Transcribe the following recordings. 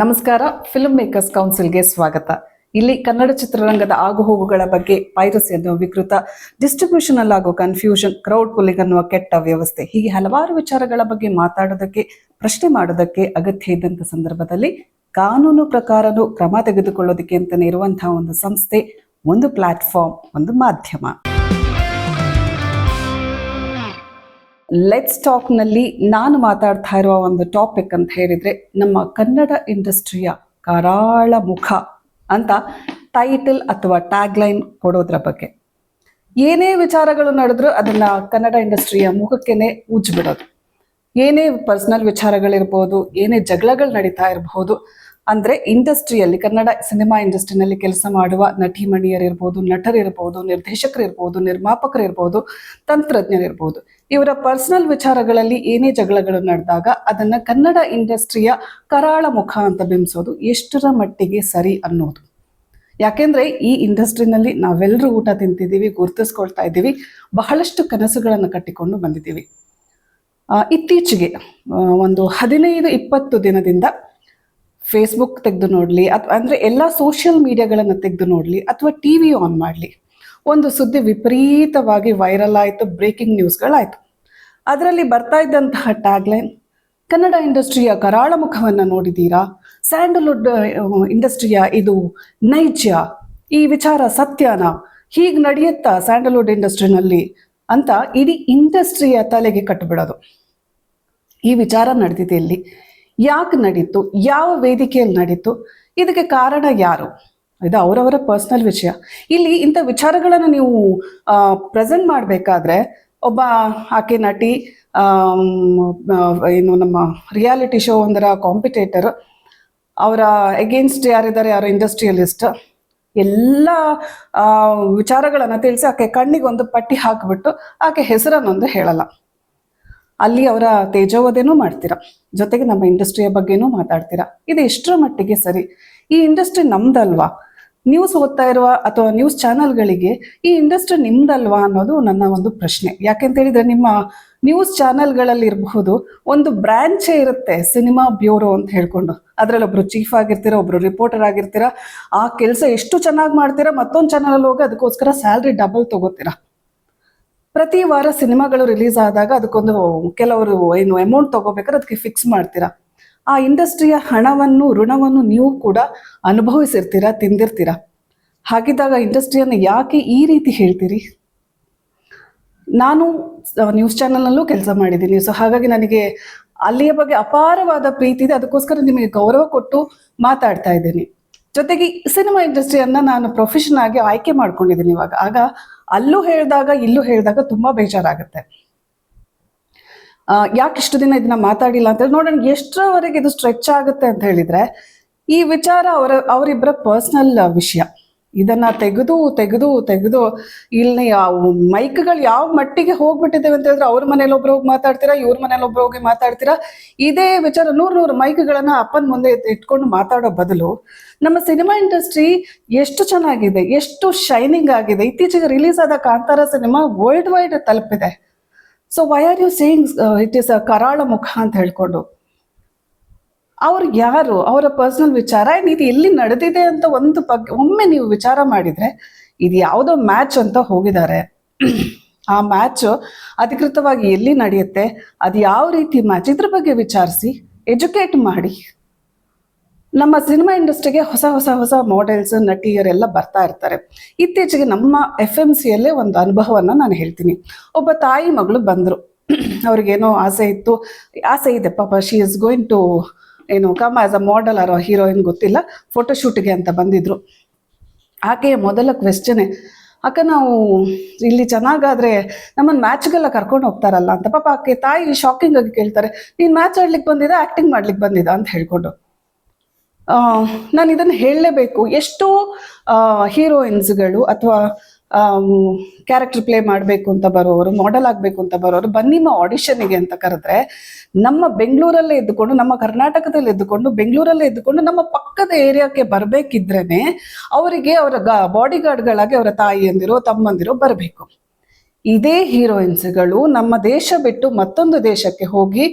ನಮಸ್ಕಾರ film makers ಕೌನ್ಸಿಲ್ಗೆ ಸ್ವಾಗತ. ಇಲ್ಲಿ ಕನ್ನಡ ಚಿತ್ರರಂಗದ ಆಗುಹೋಗುಗಳ ಬಗ್ಗೆ ಪೈರಸಿ ಅನ್ನುವ ವಿಕೃತ ಡಿಸ್ಟ್ರಿಬ್ಯೂಷನ್ ಅಲ್ಲಾಗೋ ಕನ್ಫ್ಯೂಷನ್ ಕ್ರೌಡ್ ಪುಲಿಂಗ್ ಅನ್ನುವ ಕೆಟ್ಟ ವ್ಯವಸ್ಥೆ, ಹೀಗೆ ಹಲವಾರು ವಿಚಾರಗಳ ಬಗ್ಗೆ ಮಾತಾಡೋದಕ್ಕೆ, ಪ್ರಶ್ನೆ ಮಾಡೋದಕ್ಕೆ ಅಗತ್ಯ ಇದ್ದಂಥ ಸಂದರ್ಭದಲ್ಲಿ ಕಾನೂನು ಪ್ರಕಾರನು ಕ್ರಮ ತೆಗೆದುಕೊಳ್ಳೋದಕ್ಕೆ ಅಂತಲೇ ಇರುವಂತಹ ಒಂದು ಸಂಸ್ಥೆ, ಒಂದು ಪ್ಲಾಟ್ಫಾರ್ಮ್ ಒಂದು ಮಾಧ್ಯಮ. ಲೆಟ್ಸ್ ಟಾಕ್ನಲ್ಲಿ ನಾನು ಮಾತಾಡ್ತಾ ಇರುವ ಒಂದು ಟಾಪಿಕ್ ಅಂತ ಹೇಳಿದ್ರೆ ನಮ್ಮ ಕನ್ನಡ ಇಂಡಸ್ಟ್ರಿಯ ಕರಾಳ ಮುಖ ಅಂತ ಟೈಟಲ್ ಅಥವಾ ಟ್ಯಾಗ್ಲೈನ್ ಕೊಡೋದ್ರ ಬಗ್ಗೆ. ಏನೇ ವಿಚಾರಗಳು ನಡೆದ್ರು ಅದನ್ನ ಕನ್ನಡ ಇಂಡಸ್ಟ್ರಿಯ ಮುಖಕ್ಕೇನೆ ಉಜ್ಜಿಬಿಡೋದು ಏನೇ ಪರ್ಸನಲ್ ವಿಚಾರಗಳಿರ್ಬೋದು, ಏನೇ ಜಗಳಗಳು ನಡೀತಾ ಇರಬಹುದು ಅಂದ್ರೆ ಇಂಡಸ್ಟ್ರಿಯಲ್ಲಿ, ಕನ್ನಡ ಸಿನಿಮಾ ಇಂಡಸ್ಟ್ರಿನಲ್ಲಿ ಕೆಲಸ ಮಾಡುವ ನಟಿಮಣಿಯರಿರ್ಬೋದು, ನಟರಿರ್ಬೋದು, ನಿರ್ದೇಶಕರಿರ್ಬೋದು, ನಿರ್ಮಾಪಕರಿರ್ಬೋದು, ತಂತ್ರಜ್ಞರಿರ್ಬೋದು. ಇವರ ಪರ್ಸನಲ್ ವಿಚಾರಗಳಲ್ಲಿ ಏನೇ ಜಗಳಗಳು ನಡೆದಾಗ ಅದನ್ನ ಕನ್ನಡ ಇಂಡಸ್ಟ್ರಿಯ ಕರಾಳ ಮುಖ ಅಂತ ಬಿಂಬಿಸೋದು ಎಷ್ಟರ ಮಟ್ಟಿಗೆ ಸರಿ ಅನ್ನೋದು. ಯಾಕೆಂದ್ರೆ ಈ ಇಂಡಸ್ಟ್ರಿನಲ್ಲಿ ನಾವೆಲ್ಲರೂ ಊಟ ತಿಂತಿದ್ದೀವಿ, ಗುರುತಿಸ್ಕೊಳ್ತಾ ಇದ್ದೀವಿ, ಬಹಳಷ್ಟು ಕನಸುಗಳನ್ನು ಕಟ್ಟಿಕೊಂಡು ಬಂದಿದ್ದೀವಿ. ಇತ್ತೀಚೆಗೆ ಒಂದು ಹದಿನೈದು, ಇಪ್ಪತ್ತು ದಿನದಿಂದ ಫೇಸ್ಬುಕ್ ತೆಗೆದು ನೋಡಲಿ, ಅಥವಾ ಅಂದರೆ ಎಲ್ಲ ಸೋಷಿಯಲ್ ಮೀಡಿಯಾಗಳನ್ನು ತೆಗೆದು ನೋಡಲಿ, ಅಥವಾ ಟಿ ವಿ ಆನ್ ಮಾಡಲಿ. ಒಂದು ಸುದ್ದಿ ವಿಪರೀತವಾಗಿ ವೈರಲ್ ಆಯಿತು ಬ್ರೇಕಿಂಗ್ ನ್ಯೂಸ್ಗಳಾಯಿತು ಅದರಲ್ಲಿ ಬರ್ತಾ ಇದ್ದಂತಹ ಟ್ಯಾಗ್ಲೈನ್ ಕನ್ನಡ ಇಂಡಸ್ಟ್ರಿಯ ಕರಾಳ ಮುಖವನ್ನು ನೋಡಿದ್ದೀರಾ ಸ್ಯಾಂಡಲ್ವುಡ್ ಇಂಡಸ್ಟ್ರಿಯ ಇದು ನೈಜ, ಈ ವಿಚಾರ ಸತ್ಯನಾ? ಹೀಗೆ ನಡೆಯುತ್ತಾ ಸ್ಯಾಂಡಲ್ವುಡ್ ಇಂಡಸ್ಟ್ರಿನಲ್ಲಿ? ಅಂತ ಇಡೀ ಇಂಡಸ್ಟ್ರಿಯ ತಲೆಗೆ ಕಟ್ಟಿಬಿಡೋದು ಈ ವಿಚಾರ ನಡೆದಿದೆ ಇಲ್ಲಿ. ಯಾಕೆ ನಡೀತು? ಯಾವ ವೇದಿಕೆಯಲ್ಲಿ ನಡೀತು? ಇದಕ್ಕೆ ಕಾರಣ ಯಾರು? ಇದು ಅವರವರ ಪರ್ಸನಲ್ ವಿಷಯ. ಇಲ್ಲಿ ಇಂಥ ವಿಚಾರಗಳನ್ನು ನೀವು ಪ್ರೆಸೆಂಟ್ ಮಾಡಬೇಕಾದ್ರೆ ಒಬ್ಬ ಆಕೆ ನಟಿ ಏನು ನಮ್ಮ ರಿಯಾಲಿಟಿ ಶೋ ಒಂದರ ಕಾಂಪಿಟೇಟರ್ ಅವರ ಎಗೇನ್ಸ್ಟ್ ಯಾರಿದ್ದಾರೆ? ಯಾರು? ಇಂಡಸ್ಟ್ರಿಯಲಿಸ್ಟ್ ಎಲ್ಲ ವಿಚಾರಗಳನ್ನು ತಿಳಿಸಿ ಆಕೆ ಕಣ್ಣಿಗೆ ಒಂದು ಪಟ್ಟಿ ಹಾಕಿಬಿಟ್ಟು ಆಕೆ ಹೆಸರನ್ನೊಂದು ಹೇಳಲ್ಲ. ಅಲ್ಲಿ ಅವರ ತೇಜೋವಧೆನೂ ಮಾಡ್ತೀರಾ? ಜೊತೆಗೆ ನಮ್ಮ ಇಂಡಸ್ಟ್ರಿಯ ಬಗ್ಗೆನೂ ಮಾತಾಡ್ತೀರಾ? ಇದು ಎಷ್ಟರ ಮಟ್ಟಿಗೆ ಸರಿ? ಈ ಇಂಡಸ್ಟ್ರಿ ನಮ್ದಲ್ವಾ? ನ್ಯೂಸ್ ಓದ್ತಾ ಇರುವ ಅಥವಾ ನ್ಯೂಸ್ ಚಾನೆಲ್ಗಳಿಗೆ ಈ ಇಂಡಸ್ಟ್ರಿ ನಿಮ್ದಲ್ವಾ ಅನ್ನೋದು ನನ್ನ ಒಂದು ಪ್ರಶ್ನೆ. ಯಾಕೆಂತ ಹೇಳಿದ್ರೆ ನಿಮ್ಮ ನ್ಯೂಸ್ ಚಾನೆಲ್ಗಳಲ್ಲಿ ಇರಬಹುದು, ಒಂದು ಬ್ರಾಂಚೇ ಇರುತ್ತೆ ಸಿನಿಮಾ ಬ್ಯೂರೋ ಅಂತ ಹೇಳ್ಕೊಂಡು. ಅದರಲ್ಲಿ ಒಬ್ರು ಚೀಫ್ ಆಗಿರ್ತೀರಾ, ಒಬ್ರು ರಿಪೋರ್ಟರ್ ಆಗಿರ್ತೀರಾ, ಆ ಕೆಲಸ ಎಷ್ಟು ಚೆನ್ನಾಗಿ ಮಾಡ್ತೀರಾ, ಮತ್ತೊಂದು ಚಾನಲಲ್ಲಿ ಹೋಗಿ ಅದಕ್ಕೋಸ್ಕರ ಸ್ಯಾಲ್ರಿ ಡಬಲ್ ತಗೋತೀರಾ? ಪ್ರತಿ ವಾರ ಸಿನಿಮಾಗಳು ರಿಲೀಸ್ ಆದಾಗ ಅದಕ್ಕೊಂದು ಕೆಲವರು ಏನು ಅಮೌಂಟ್ ತಗೋಬೇಕಾದ್ರೆ ಅದಕ್ಕೆ ಫಿಕ್ಸ್ ಮಾಡ್ತೀರಾ? ಆ ಇಂಡಸ್ಟ್ರಿಯ ಹಣವನ್ನು, ಋಣವನ್ನು ನೀವು ಕೂಡ ಅನುಭವಿಸಿರ್ತೀರಾ, ತಿಂದಿರ್ತೀರಾ? ಹಾಗಿದ್ದಾಗ ಇಂಡಸ್ಟ್ರಿಯನ್ನು ಯಾಕೆ ಈ ರೀತಿ ಹೇಳ್ತೀರಿ? ನಾನು ನ್ಯೂಸ್ ಚಾನೆಲ್ನಲ್ಲೂ ಕೆಲಸ ಮಾಡಿದ್ದೀನಿ. ಸೊ ಹಾಗಾಗಿ ನನಗೆ ಅಲ್ಲಿಯ ಬಗ್ಗೆ ಅಪಾರವಾದ ಪ್ರೀತಿ ಇದೆ. ಅದಕ್ಕೋಸ್ಕರ ನಿಮಗೆ ಗೌರವ ಕೊಟ್ಟು ಮಾತಾಡ್ತಾ ಇದ್ದೀನಿ. ಜೊತೆಗೆ ಸಿನಿಮಾ ಇಂಡಸ್ಟ್ರಿಯನ್ನು ನಾನು ಪ್ರೊಫೆಷನ್ ಆಗಿ ಆಯ್ಕೆ ಮಾಡ್ಕೊಂಡಿದ್ದೀನಿ ಇವಾಗ. ಆಗ ಅಲ್ಲೂ ಹೇಳಿದಾಗ, ಇಲ್ಲೂ ಹೇಳಿದಾಗ ತುಂಬಾ ಬೇಜಾರಾಗುತ್ತೆ. ಯಾಕೆ ಇಷ್ಟು ದಿನ ಇದನ್ನ ಮಾತಾಡಿಲ್ಲ ಅಂತ ಹೇಳಿ ನೋಡೋಣ ಎಷ್ಟರವರೆಗೆ ಇದು ಸ್ಟ್ರೆಚ್ ಆಗುತ್ತೆ ಅಂತ ಹೇಳಿದ್ರೆ, ಈ ವಿಚಾರ ಅವರ, ಅವರಿಬ್ಬರ ಪರ್ಸನಲ್ ವಿಷಯ. ಇದನ್ನ ತೆಗೆದು ತೆಗೆದು ತೆಗೆದು ಇಲ್ಲಿ ಮೈಕ್ಗಳು ಯಾವ ಮಟ್ಟಿಗೆ ಹೋಗ್ಬಿಟ್ಟಿದ್ದೇವೆ ಅಂತ ಹೇಳಿದ್ರೆ ಅವ್ರ ಮನೇಲಿ ಒಬ್ರು ಹೋಗಿ ಮಾತಾಡ್ತೀರಾ, ಇವ್ರ ಮನೇಲಿ ಒಬ್ರು ಹೋಗಿ ಮಾತಾಡ್ತೀರಾ? ಇದೇ ವಿಚಾರ ನೂರು ನೂರು ಮೈಕ್ಗಳನ್ನ ಅಪ್ಪನ ಮುಂದೆ ಇಟ್ಕೊಂಡು ಮಾತಾಡೋ ಬದಲು ನಮ್ಮ ಸಿನಿಮಾ ಇಂಡಸ್ಟ್ರಿ ಎಷ್ಟು ಚೆನ್ನಾಗಿದೆ, ಎಷ್ಟು ಶೈನಿಂಗ್ ಆಗಿದೆ. ಇತ್ತೀಚೆಗೆ ರಿಲೀಸ್ ಆದ ಕಾಂತಾರ ಸಿನಿಮಾ ವರ್ಲ್ಡ್ ವೈಡ್ ತಲುಪಿದೆ so why are you saying it is a ಕರಾಳ ಮುಖ ಅಂತ ಹೇಳ್ಕೊಂಡು? ಅವ್ರು ಯಾರು? ಅವರ ಪರ್ಸನಲ್ ವಿಚಾರ? ಏನು ಇದು ಎಲ್ಲಿ ನಡೆದಿದೆ ಅಂತ ಒಂದು ಬಗ್ಗೆ, ಒಮ್ಮೆ ನೀವು ವಿಚಾರ ಮಾಡಿದ್ರೆ ಇದು ಯಾವುದೋ ಮ್ಯಾಚ್ ಅಂತ ಹೋಗಿದ್ದಾರೆ. ಆ ಮ್ಯಾಚ್ ಅಧಿಕೃತವಾಗಿ ಎಲ್ಲಿ ನಡೆಯುತ್ತೆ? ಅದು ಯಾವ ರೀತಿ ಮ್ಯಾಚ್ ಇದ್ರ ಬಗ್ಗೆ ವಿಚಾರಿಸಿ ಎಜುಕೇಟ್ ಮಾಡಿ. ನಮ್ಮ ಸಿನಿಮಾ ಇಂಡಸ್ಟ್ರಿಗೆ ಹೊಸ ಹೊಸ ಹೊಸ ಮಾಡೆಲ್ಸ್ ನಟಿಯರೆಲ್ಲ ಬರ್ತಾ ಇರ್ತಾರೆ. ಇತ್ತೀಚೆಗೆ ನಮ್ಮ ಎಫ್ ಎಂ ಸಿಯಲ್ಲೇ ಒಂದು ಅನುಭವವನ್ನು ನಾನು ಹೇಳ್ತೀನಿ. ಒಬ್ಬ ತಾಯಿ ಮಗಳು ಬಂದರು. ಅವ್ರಿಗೇನೋ ಆಸೆ ಇತ್ತು. ಆಸೆ ಇದೆ, ಪಾಪ ಶಿ ಇಸ್ ಗೋಯಿಂಗ್ ಟು ಏನು come as a model or heroine ಗೊತ್ತಿಲ್ಲ. ಫೋಟೋಶೂಟ್ಗೆ ಅಂತ ಬಂದಿದ್ರು. ಆಕೆಯ ಮೊದಲ ಕ್ವೆಶ್ಚನೆ ಅಕ್ಕ ನಾವು ಇಲ್ಲಿ ಚೆನ್ನಾಗಾದ್ರೆ ನಮ್ಮನ್ನು ಮ್ಯಾಚ್ಗೆಲ್ಲ ಕರ್ಕೊಂಡು ಹೋಗ್ತಾರಲ್ಲ ಅಂತ. ಪಾಪ ಆಕೆ ತಾಯಿ ಶಾಕಿಂಗ್ ಆಗಿ ಕೇಳ್ತಾರೆ, ನೀನು ಮ್ಯಾಚ್ ಆಡ್ಲಿಕ್ಕೆ ಬಂದಿದ್ದ ಆ್ಯಕ್ಟಿಂಗ್ ಮಾಡ್ಲಿಕ್ಕೆ ಬಂದಿದ್ದ ಅಂತ ಹೇಳ್ಕೊಂಡು. ನಾನು ಇದನ್ನು ಹೇಳಲೇಬೇಕು. ಎಷ್ಟೋ ಹೀರೋಯಿನ್ಸ್ಗಳು ಅಥವಾ ಕ್ಯಾರೆಕ್ಟರ್ ಪ್ಲೇ ಮಾಡಬೇಕು ಅಂತ ಬರೋರು ಮಾಡೆಲ್ ಆಗಬೇಕು ಅಂತ ಬರೋರು ಬನ್ನಿಮ್ಮ ಆಡಿಷನ್ಗೆ ಅಂತ ಕರೆದ್ರೆ ನಮ್ಮ ಬೆಂಗಳೂರಲ್ಲೇ ಇದ್ದುಕೊಂಡು, ನಮ್ಮ ಕರ್ನಾಟಕದಲ್ಲಿ ಇದ್ದುಕೊಂಡು, ಬೆಂಗಳೂರಲ್ಲೇ ಇದ್ದುಕೊಂಡು ನಮ್ಮ ಪಕ್ಕದ ಏರಿಯಾಕ್ಕೆ ಬರಬೇಕಿದ್ರೇ ಅವರಿಗೆ ಅವರ ಬಾಡಿ ಗಾರ್ಡ್ಗಳಾಗಿ ಅವರ ತಾಯಿಯಂದಿರೋ, ತಮ್ಮಂದಿರೋ ಬರಬೇಕು. ಇದೇ ಹೀರೋಯಿನ್ಸ್ಗಳು ನಮ್ಮ ದೇಶ ಬಿಟ್ಟು ಮತ್ತೊಂದು ದೇಶಕ್ಕೆ ಹೋಗಿ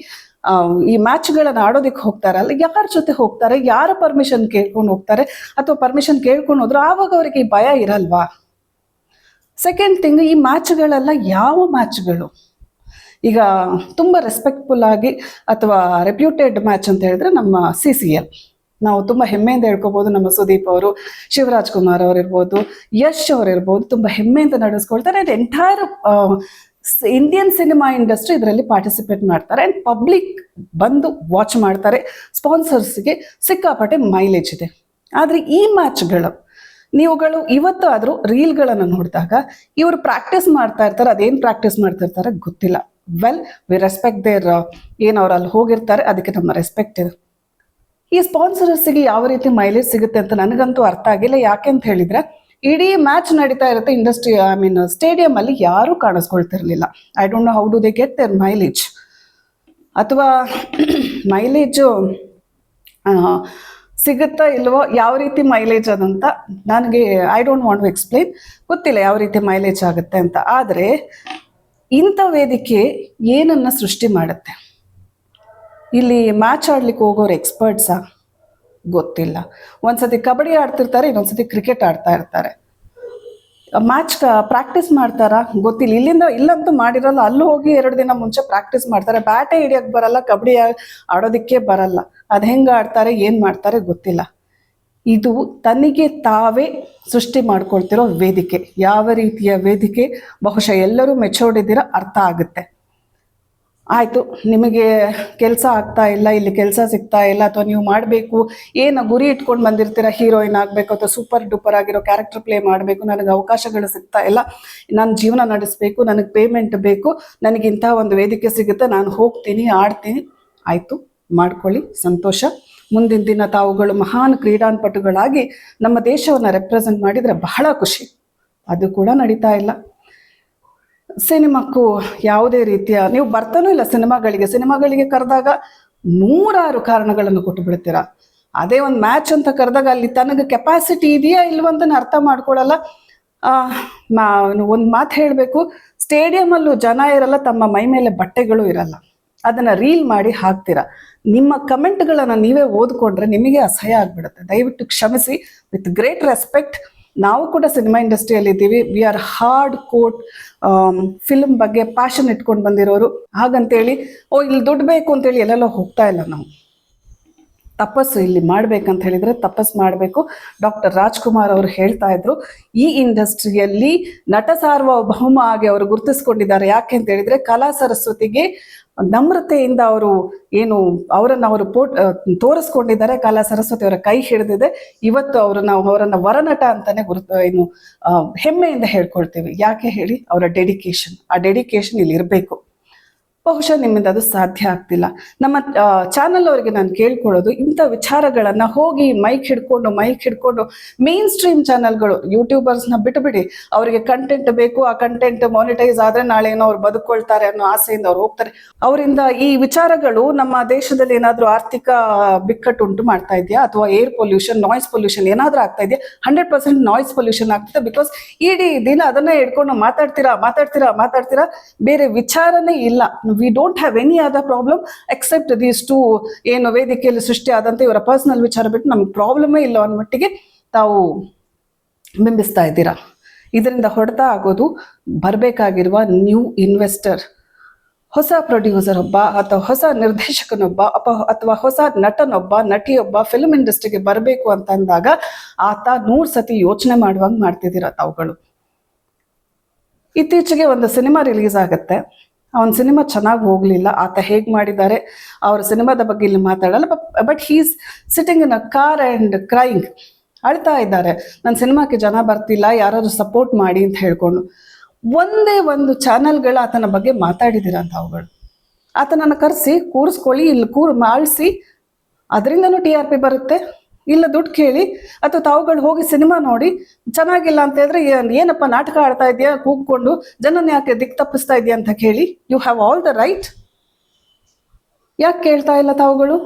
ಈ ಮ್ಯಾಚ್ಗಳನ್ನ ಆಡೋದಕ್ಕೆ ಹೋಗ್ತಾರಲ್ಲ ಯಾರ ಜೊತೆ ಹೋಗ್ತಾರೆ, ಯಾರ ಪರ್ಮಿಷನ್ ಕೇಳ್ಕೊಂಡು ಹೋಗ್ತಾರೆ, ಅಥವಾ ಪರ್ಮಿಷನ್ ಕೇಳ್ಕೊಂಡು ಹೋದ್ರು ಆವಾಗ ಅವರಿಗೆ ಭಯ ಇರಲ್ವಾ? ಸೆಕೆಂಡ್ ಥಿಂಗ್ ಈ ಮ್ಯಾಚ್ಗಳೆಲ್ಲ ಯಾವ ಮ್ಯಾಚ್ಗಳು ಈಗ ತುಂಬ ರೆಸ್ಪೆಕ್ಟ್ಫುಲ್ ಆಗಿ ಅಥವಾ ರೆಪ್ಯೂಟೆಡ್ ಮ್ಯಾಚ್ ಅಂತ ಹೇಳಿದ್ರೆ ನಮ್ಮ ಸಿ ಸಿ ಎಲ್ ನಾವು ತುಂಬ ಹೆಮ್ಮೆಯಿಂದ ಹೇಳ್ಕೊಬೋದು ನಮ್ಮ ಸುದೀಪ್ ಅವರು, ಶಿವರಾಜ್ ಕುಮಾರ್ ಅವರು ಇರ್ಬೋದು, ಯಶ್ ಅವರು ಇರ್ಬೋದು, ತುಂಬ ಹೆಮ್ಮೆಯಿಂದ ನಡೆಸ್ಕೊಳ್ತಾರೆ. And entire Indian cinema industry ಇದರಲ್ಲಿ ಪಾರ್ಟಿಸಿಪೇಟ್ ಮಾಡ್ತಾರೆ. ಆ್ಯಂಡ್ ಪಬ್ಲಿಕ್ ಬಂದು ವಾಚ್ ಮಾಡ್ತಾರೆ. ಸ್ಪಾನ್ಸರ್ಸ್ಗೆ ಸಿಕ್ಕಾಪಟ್ಟೆ ಮೈಲೇಜ್ ಇದೆ. ಆದರೆ ಈ ಮ್ಯಾಚ್ಗಳು ನೀವುಗಳು ಇವತ್ತು ಆದರೂ ರೀಲ್ಗಳನ್ನು ನೋಡಿದಾಗ ಇವರು ಪ್ರಾಕ್ಟೀಸ್ ಮಾಡ್ತಾ ಇರ್ತಾರೆ, ಅದೇನು ಪ್ರಾಕ್ಟೀಸ್ ಮಾಡ್ತಾ ಇರ್ತಾರೆ ಗೊತ್ತಿಲ್ಲ. ವೆಲ್ ವಿ ರೆಸ್ಪೆಕ್ಟ್ ದೇರ್ ಏನು ಅವ್ರು ಅಲ್ಲಿ ಹೋಗಿರ್ತಾರೆ, ಅದಕ್ಕೆ ನಮ್ಮ ರೆಸ್ಪೆಕ್ಟ್ ಇದೆ. ಈ ಸ್ಪಾನ್ಸರ್ಸ್ಗೆ ಯಾವ ರೀತಿ ಮೈಲೇಜ್ ಸಿಗುತ್ತೆ ಅಂತ ನನಗಂತೂ ಅರ್ಥ ಆಗಿಲ್ಲ. ಯಾಕೆ ಅಂತ ಹೇಳಿದ್ರೆ, ಇಡೀ ಮ್ಯಾಚ್ ನಡೀತಾ ಇರುತ್ತೆ ಇಂಡಸ್ಟ್ರಿ ಐ ಮೀನ್ ಸ್ಟೇಡಿಯಂ ಅಲ್ಲಿ ಯಾರೂ ಕಾಣಿಸ್ಕೊಳ್ತಿರ್ಲಿಲ್ಲ. I don't know how do they get their mileage ಅಥವಾ ಮೈಲೇಜು ಸಿಗುತ್ತಾ ಇಲ್ವೋ ಯಾವ ರೀತಿ ಮೈಲೇಜ್ ಅದಂತ ನನಗೆ I don't want to explain ಗೊತ್ತಿಲ್ಲ ಯಾವ ರೀತಿ ಮೈಲೇಜ್ ಆಗುತ್ತೆ ಅಂತ. ಆದರೆ ಇಂಥ ವೇದಿಕೆ ಏನನ್ನ ಸೃಷ್ಟಿ ಮಾಡುತ್ತೆ? ಇಲ್ಲಿ ಮ್ಯಾಚ್ ಆಡ್ಲಿಕ್ಕೆ ಹೋಗೋರು ಎಕ್ಸ್ಪರ್ಟ್ಸಾ ಗೊತ್ತಿಲ್ಲ. ಒಂದ್ಸತಿ ಕಬಡ್ಡಿ ಆಡ್ತಿರ್ತಾರೆ, ಇನ್ನೊಂದ್ಸತಿ ಕ್ರಿಕೆಟ್ ಆಡ್ತಾ ಇರ್ತಾರೆ. ಮ್ಯಾಚ್ ಪ್ರಾಕ್ಟೀಸ್ ಮಾಡ್ತಾರಾ? ಗೊತ್ತಿಲ್ಲ. ಇಲ್ಲಿಂದ, ಇಲ್ಲಂತೂ ಮಾಡಿರಲ್ಲ. ಅಲ್ಲೂ ಹೋಗಿ ಎರಡು ದಿನ ಮುಂಚೆ ಪ್ರಾಕ್ಟೀಸ್ ಮಾಡ್ತಾರೆ. ಬ್ಯಾಟೆ ಹಿಡಿಯಕ್ಕೆ ಬರಲ್ಲ, ಕಬಡ್ಡಿ ಆಡೋದಿಕ್ಕೆ ಬರಲ್ಲ. ಅದು ಹೆಂಗೆ ಆಡ್ತಾರೆ, ಏನು ಮಾಡ್ತಾರೆ ಗೊತ್ತಿಲ್ಲ. ಇದು ತನಗೆ ತಾವೇ ಸೃಷ್ಟಿ ಮಾಡ್ಕೊಳ್ತಿರೋ ವೇದಿಕೆ. ಯಾವ ರೀತಿಯ ವೇದಿಕೆ? ಬಹುಶಃ ಎಲ್ಲರೂ ಮೆಚ್ಚೋಡಿದ್ದೀರ ಅರ್ಥ ಆಗುತ್ತೆ. ಆಯಿತು, ನಿಮಗೆ ಕೆಲಸ ಆಗ್ತಾ ಇಲ್ಲ, ಇಲ್ಲಿ ಕೆಲಸ ಸಿಗ್ತಾ ಇಲ್ಲ, ಅಥವಾ ನೀವು ಮಾಡಬೇಕು, ಏನು ಗುರಿ ಇಟ್ಕೊಂಡು ಬಂದಿರ್ತೀರ, ಹೀರೋಯಿನ್ ಆಗಬೇಕು ಅಥವಾ ಸೂಪರ್ ಡೂಪರ್ ಆಗಿರೋ ಕ್ಯಾರೆಕ್ಟರ್ ಪ್ಲೇ ಮಾಡಬೇಕು, ನನಗೆ ಅವಕಾಶಗಳು ಸಿಗ್ತಾ ಇಲ್ಲ, ನನ್ನ ಜೀವನ ನಡೆಸಬೇಕು, ನನಗೆ ಪೇಮೆಂಟ್ ಬೇಕು, ನನಗೆ ಇಂಥ ಒಂದು ವೇದಿಕೆ ಸಿಗುತ್ತೆ, ನಾನು ಹೋಗ್ತೀನಿ, ಆಡ್ತೀನಿ, ಆಯಿತು, ಮಾಡ್ಕೊಳ್ಳಿ, ಸಂತೋಷ. ಮುಂದಿನ ದಿನ ತಾವುಗಳು ಮಹಾನ್ ಕ್ರೀಡಾಪಟುಗಳಾಗಿ ನಮ್ಮ ದೇಶವನ್ನು ರೆಪ್ರೆಸೆಂಟ್ ಮಾಡಿದರೆ ಬಹಳ ಖುಷಿ. ಅದು ಕೂಡ ನಡೀತಾ ಇಲ್ಲ. ಸಿನಿಮಾಕ್ಕೂ ಯಾವುದೇ ರೀತಿಯ, ನೀವು ಬರ್ತಾನೂ ಇಲ್ಲ ಸಿನಿಮಾಗಳಿಗೆ ಸಿನಿಮಾಗಳಿಗೆ ಕರೆದಾಗ ನೂರಾರು ಕಾರಣಗಳನ್ನು ಕೊಟ್ಟು ಬಿಡ್ತೀರಾ ಅದೇ ಒಂದು ಮ್ಯಾಚ್ ಅಂತ ಕರೆದಾಗ ಅಲ್ಲಿ ತನಗೆ ಕೆಪಾಸಿಟಿ ಇದೆಯಾ ಇಲ್ವಂತನ ಅರ್ಥ ಮಾಡ್ಕೊಳ್ಳಲ್ಲ ಒಂದು ಮಾತು ಹೇಳಬೇಕು ಸ್ಟೇಡಿಯಮಲ್ಲೂ ಜನ ಇರಲ್ಲ, ತಮ್ಮ ಮೈ ಮೇಲೆ ಬಟ್ಟೆಗಳು ಇರಲ್ಲ. ಅದನ್ನು ರೀಲ್ ಮಾಡಿ ಹಾಕ್ತೀರಾ. ನಿಮ್ಮ ಕಮೆಂಟ್ಗಳನ್ನು ನೀವೇ ಓದ್ಕೊಂಡ್ರೆ ನಿಮಗೆ ಅಸಹ್ಯ ಆಗ್ಬಿಡುತ್ತೆ. ದಯವಿಟ್ಟು ಕ್ಷಮಿಸಿ ವಿತ್ ಗ್ರೇಟ್ ರೆಸ್ಪೆಕ್ಟ್ ನಾವು ಕೂಡ ಸಿನಿಮಾ ಇಂಡಸ್ಟ್ರಿಯಲ್ಲಿ ಇದ್ದೀವಿ we are hardcore film ಬಗ್ಗೆ ಪ್ಯಾಷನ್ ಇಟ್ಕೊಂಡು ಬಂದಿರೋರು. ಹಾಗಂತೇಳಿ, ಓ, ಇಲ್ಲಿ ದುಡ್ಡು ಬೇಕು ಅಂತೇಳಿ ಎಲ್ಲೆಲ್ಲೋ ಹೋಗ್ತಾ ಇಲ್ಲ ನಾವು. ತಪಸ್ಸು ಇಲ್ಲಿ ಮಾಡ್ಬೇಕಂತ ಹೇಳಿದ್ರೆ ತಪಸ್ಸು ಮಾಡಬೇಕು. ಡಾಕ್ಟರ್ ರಾಜ್ಕುಮಾರ್ ಅವರು ಹೇಳ್ತಾ ಇದ್ರು, ಈ ಇಂಡಸ್ಟ್ರಿಯಲ್ಲಿ ನಟ ಸಾರ್ವಭೌಮ ಆಗಿ ಅವರು ಗುರುತಿಸ್ಕೊಂಡಿದ್ದಾರೆ. ಯಾಕೆ ಅಂತ ಹೇಳಿದ್ರೆ ಕಲಾ ಸರಸ್ವತಿಗೆ ನಮ್ರತೆಯಿಂದ ಅವರು ಏನು ಅವರನ್ನು ಅವರು ಪೋಟ್ ತೋರಿಸ್ಕೊಂಡಿದ್ದಾರೆ. ಕಲಾ ಸರಸ್ವತಿ ಅವರ ಕೈ ಹಿಡಿದಿದೆ. ಇವತ್ತು ಅವರು ನಾವು ಅವರನ್ನ ವರನಟ ಅಂತಾನೆ ಗುರುತು ಏನು ಹೆಮ್ಮೆಯಿಂದ ಹೇಳ್ಕೊಳ್ತೀವಿ. ಯಾಕೆ ಹೇಳಿ? ಅವರ ಡೆಡಿಕೇಶನ್ ಆ ಡೆಡಿಕೇಶನ್ ಇಲ್ಲಿ ಇರಬೇಕು ಬಹುಶಃ ನಿಮ್ಮಿಂದ ಅದು ಸಾಧ್ಯ ಆಗ್ತಿಲ್ಲ. ನಮ್ಮ ಚಾನಲ್ ಅವರಿಗೆ ನಾನು ಕೇಳ್ಕೊಳ್ಳೋದು, ಇಂಥ ವಿಚಾರಗಳನ್ನ ಹೋಗಿ ಮೈಕ್ ಹಿಡ್ಕೊಂಡು ಮೈಕ್ ಹಿಡ್ಕೊಂಡು ಮೇನ್ ಸ್ಟ್ರೀಮ್ ಚಾನಲ್ಗಳು ಯೂಟ್ಯೂಬರ್ಸ್ನ ಬಿಟ್ಟುಬಿಡಿ ಅವರಿಗೆ ಕಂಟೆಂಟ್ ಬೇಕು, ಆ ಕಂಟೆಂಟ್ ಮಾನಿಟೈಸ್ ಆದ್ರೆ ನಾಳೆ ಏನೋ ಅವ್ರು ಬದುಕೊಳ್ತಾರೆ ಅನ್ನೋ ಆಸೆಯಿಂದ ಅವ್ರು ಹೋಗ್ತಾರೆ. ಅವರಿಂದ ಈ ವಿಚಾರಗಳು ನಮ್ಮ ದೇಶದಲ್ಲಿ ಏನಾದರೂ ಆರ್ಥಿಕ ಬಿಕ್ಕಟ್ಟು ಉಂಟು ಮಾಡ್ತಾ ಇದೆಯಾ? ಅಥವಾ ಏರ್ ಪೊಲ್ಯೂಷನ್ ನಾಯ್ಸ್ ಪೊಲ್ಯೂಷನ್ ಏನಾದರೂ ಆಗ್ತಾ ಇದೆಯಾ? ಹಂಡ್ರೆಡ್ ಪರ್ಸೆಂಟ್ ನಾಯ್ಸ್ ಪೊಲ್ಯೂಷನ್ ಆಗ್ತದೆ ಬಿಕಾಸ್ ಇಡೀ ದಿನ ಅದನ್ನೇ ಹಿಡ್ಕೊಂಡು ಮಾತಾಡ್ತೀರಾ ಮಾತಾಡ್ತೀರಾ ಮಾತಾಡ್ತೀರಾ? ಬೇರೆ ವಿಚಾರನೇ ಇಲ್ಲ. We don't have any other problem except these two ಏನು ವೇದಿಕೆಯಲ್ಲಿ ಸೃಷ್ಟಿ ಆದಂತೆ ಇವರ ಪರ್ಸನಲ್ ವಿಚಾರ ಬಿಟ್ಟು ನಮ್ಗೆ ಪ್ರಾಬ್ಲಮೇ ಇಲ್ಲ ಅನ್ನೋ ಮಟ್ಟಿಗೆ ತಾವು ಬಿಂಬಿಸ್ತಾ ಇದ್ದೀರಾ. ಇದರಿಂದ ಹೊಡೆತ ಆಗೋದು ಬರಬೇಕಾಗಿರುವ ನ್ಯೂ ಇನ್ವೆಸ್ಟರ್ ಹೊಸ ಪ್ರೊಡ್ಯೂಸರ್ ಒಬ್ಬ ಅಥವಾ ಹೊಸ ನಿರ್ದೇಶಕನೊಬ್ಬ ಅಪ ಅಥವಾ ಹೊಸ ನಟನೊಬ್ಬ, ನಟಿಯೊಬ್ಬ ಫಿಲ್ಮ್ ಇಂಡಸ್ಟ್ರಿಗೆ ಬರಬೇಕು ಅಂತ ಅಂದಾಗ ಆತ ನೂರು ಸತಿ ಯೋಚನೆ ಮಾಡುವಂಗೆ ಮಾಡ್ತಿದ್ದೀರ ತಾವುಗಳು. ಇತ್ತೀಚೆಗೆ ಒಂದು ಸಿನಿಮಾ ರಿಲೀಸ್ ಆಗುತ್ತೆ. ಅವನ ಸಿನಿಮಾ ಚೆನ್ನಾಗಿ ಹೋಗಲಿಲ್ಲ. ಆತ ಹೇಗೆ ಮಾಡಿದ್ದಾರೆ, ಅವರ ಸಿನಿಮಾದ ಬಗ್ಗೆ ಇಲ್ಲಿ ಮಾತಾಡಲ್ಲ. But he's sitting in a car and crying ಅಳ್ತಾ ಇದ್ದಾರೆ. ನನ್ನ ಸಿನಿಮಾಕ್ಕೆ ಜನ ಬರ್ತಿಲ್ಲ, ಯಾರಾದರೂ ಸಪೋರ್ಟ್ ಮಾಡಿ ಅಂತ ಹೇಳ್ಕೊಂಡು. ಒಂದೇ ಒಂದು ಚಾನಲ್ಗಳು ಆತನ ಬಗ್ಗೆ ಮಾತಾಡಿದಿರಂತ ಅವುಗಳು. ಆತನನ್ನು ಕರೆಸಿ, ಕೂರಿಸ್ಕೊಳ್ಳಿ, ಇಲ್ಲಿ ಕೂರ್ ಮಾಡಿಸಿ ಅದರಿಂದನೂ ಟಿ ಆರ್ ಪಿ ಬರುತ್ತೆ. ಇಲ್ಲ ದುಡ್ಡು ಕೇಳಿ ಅಥವಾ ತಾವುಗಳು ಹೋಗಿ ಸಿನಿಮಾ ನೋಡಿ, ಚೆನ್ನಾಗಿಲ್ಲ ಅಂತ ಹೇಳಿದ್ರೆ ಏನಪ್ಪ ನಾಟಕ ಆಡ್ತಾ ಇದೆಯಾ? ಕೂಗ್ಕೊಂಡು ಜನನ ಯಾಕೆ ದಿಕ್ ತಪ್ಪಿಸ್ತಾ ಇದೆಯಾ ಅಂತ ಕೇಳಿ you have all the right ಯಾಕೆ ಕೇಳ್ತಾ ಇಲ್ಲ ತಾವುಗಳು?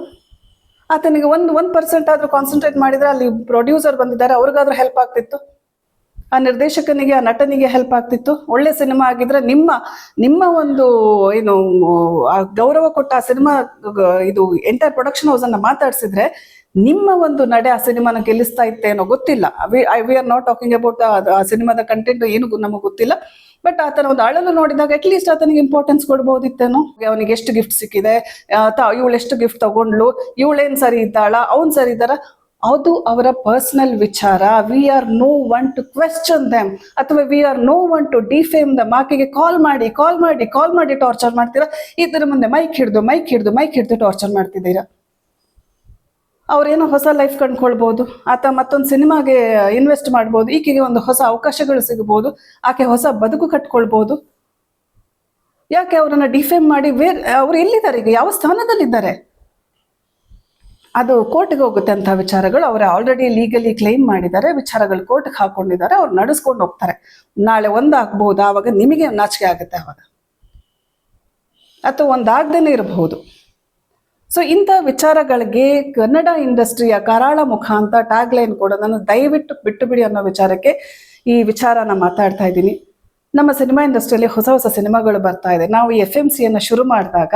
ಆತನಿಗೆ ಒಂದು ಒಂದು ಪರ್ಸೆಂಟ್ ಆದರೂ ಕಾನ್ಸಂಟ್ರೇಟ್ ಮಾಡಿದ್ರೆ ಅಲ್ಲಿ ಪ್ರೊಡ್ಯೂಸರ್ ಬಂದಿದ್ದಾರೆ, ಅವ್ರಿಗಾದ್ರೂ ಹೆಲ್ಪ್ ಆಗ್ತಿತ್ತು. ಆ ನಿರ್ದೇಶಕನಿಗೆ, ಆ ನಟನಿಗೆ ಹೆಲ್ಪ್ ಆಗ್ತಿತ್ತು. ಒಳ್ಳೆ ಸಿನಿಮಾ ಆಗಿದ್ರೆ ನಿಮ್ಮ ನಿಮ್ಮ ಒಂದು, ಏನು ಗೌರವ ಕೊಟ್ಟ ಆ ಸಿನಿಮಾ, ಇದು, ಎಂಟೈರ್ ಪ್ರೊಡಕ್ಷನ್ ಹೌಸ್ ಅನ್ನ ಮಾತಾಡ್ಸಿದ್ರೆ ನಿಮ್ಮ ಒಂದು ನಡೆ ಆ ಸಿನಿಮಾನ ಗೆಲ್ಲಿಸ್ತಾ ಇತ್ತೇನೋ ಗೊತ್ತಿಲ್ಲ. We are not talking about ಆ ಸಿನಿಮಾದ ಕಂಟೆಂಟ್ ಏನು ನಮಗೆ ಗೊತ್ತಿಲ್ಲ. ಬಟ್ ಆತನ ಒಂದು ಅಳಲು ನೋಡಿದಾಗ ಅಟ್ಲೀಸ್ಟ್ ಆತನಿಗೆ ಇಂಪಾರ್ಟೆನ್ಸ್ ಕೊಡ್ಬೋದಿತ್ತೇನೋ. ಅವನಿಗೆ ಎಷ್ಟು ಗಿಫ್ಟ್ ಸಿಕ್ಕಿದೆ? ಇವಳು ಎಷ್ಟು ಗಿಫ್ಟ್ ತಗೊಂಡ್ಲು ಇವಳೇನ್ ಸರಿ ಇದ್ದಾಳ? ಅವ್ನ್ ಸರಿ ಇದ್ದಾರ? ಅದು ಅವರ ಪರ್ಸನಲ್ ವಿಚಾರ. We are no one to question them ಅಥವಾ we are no one to defame them ಆಕೆಗೆ ಕಾಲ್ ಮಾಡಿ ಕಾಲ್ ಮಾಡಿ ಕಾಲ್ ಮಾಡಿ ಟಾರ್ಚರ್ ಮಾಡ್ತೀರಾ? ಇದ್ರ ಮುಂದೆ ಮೈಕ್ ಹಿಡಿದು ಮೈಕ್ ಹಿಡ್ದು ಮೈಕ್ ಹಿಡ್ದು ಟಾರ್ಚರ್ ಮಾಡ್ತಿದ್ದೀರಾ? ಅವ್ರೇನೋ ಹೊಸ ಲೈಫ್ ಕಂಡ್ಕೊಳ್ಬೋದು, ಆತ ಮತ್ತೊಂದು ಸಿನಿಮಾಗೆ ಇನ್ವೆಸ್ಟ್ ಮಾಡ್ಬೋದು, ಈಕೆಗೆ ಒಂದು ಹೊಸ ಅವಕಾಶಗಳು ಸಿಗ್ಬೋದು, ಆಕೆ ಹೊಸ ಬದುಕು ಕಟ್ಕೊಳ್ಬೋದು. ಯಾಕೆ ಅವರನ್ನ ಡಿಫೇಮ್ ಮಾಡಿ ಬೇರೆ ಅವ್ರು ಎಲ್ಲಿದ್ದಾರೆ ಈಗ? ಯಾವ ಸ್ಥಾನದಲ್ಲಿದ್ದಾರೆ? ಅದು ಕೋರ್ಟ್ಗೆ ಹೋಗುತ್ತೆ ಅಂತ ವಿಚಾರಗಳು ಅವರು ಆಲ್ರೆಡಿ ಲೀಗಲಿ ಕ್ಲೈಮ್ ಮಾಡಿದ್ದಾರೆ, ವಿಚಾರಗಳು ಕೋರ್ಟ್ಗೆ ಹಾಕೊಂಡಿದ್ದಾರೆ, ಅವ್ರು ನಡೆಸ್ಕೊಂಡು ಹೋಗ್ತಾರೆ. ನಾಳೆ ಒಂದಾಗ್ಬೋದು? ಆವಾಗ ನಿಮಗೆ ನಾಚಿಕೆ ಆಗುತ್ತೆ ಅವಾಗ. ಅಥವಾ ಒಂದಾಗ್ದೇ ಇರಬಹುದು ಸೊ ಇಂಥ ವಿಚಾರಗಳಿಗೆ ಕನ್ನಡ ಇಂಡಸ್ಟ್ರಿಯ ಕರಾಳ ಮುಖ ಅಂತ ಟ್ಯಾಗ್ ಲೈನ್ ಕೊಡೋದನ್ನು ದಯವಿಟ್ಟು ಬಿಟ್ಟು ಬಿಡಿ ಅನ್ನೋ ವಿಚಾರಕ್ಕೆ ಈ ವಿಚಾರನ ಮಾತಾಡ್ತಾ ಇದ್ದೀನಿ. ನಮ್ಮ ಸಿನಿಮಾ ಇಂಡಸ್ಟ್ರಿಯಲ್ಲಿ ಹೊಸ ಹೊಸ ಸಿನಿಮಾಗಳು ಬರ್ತಾ ಇದೆ. ನಾವು ಎಫ್ ಎಂ ಸಿಯನ್ನು ಶುರು ಮಾಡಿದಾಗ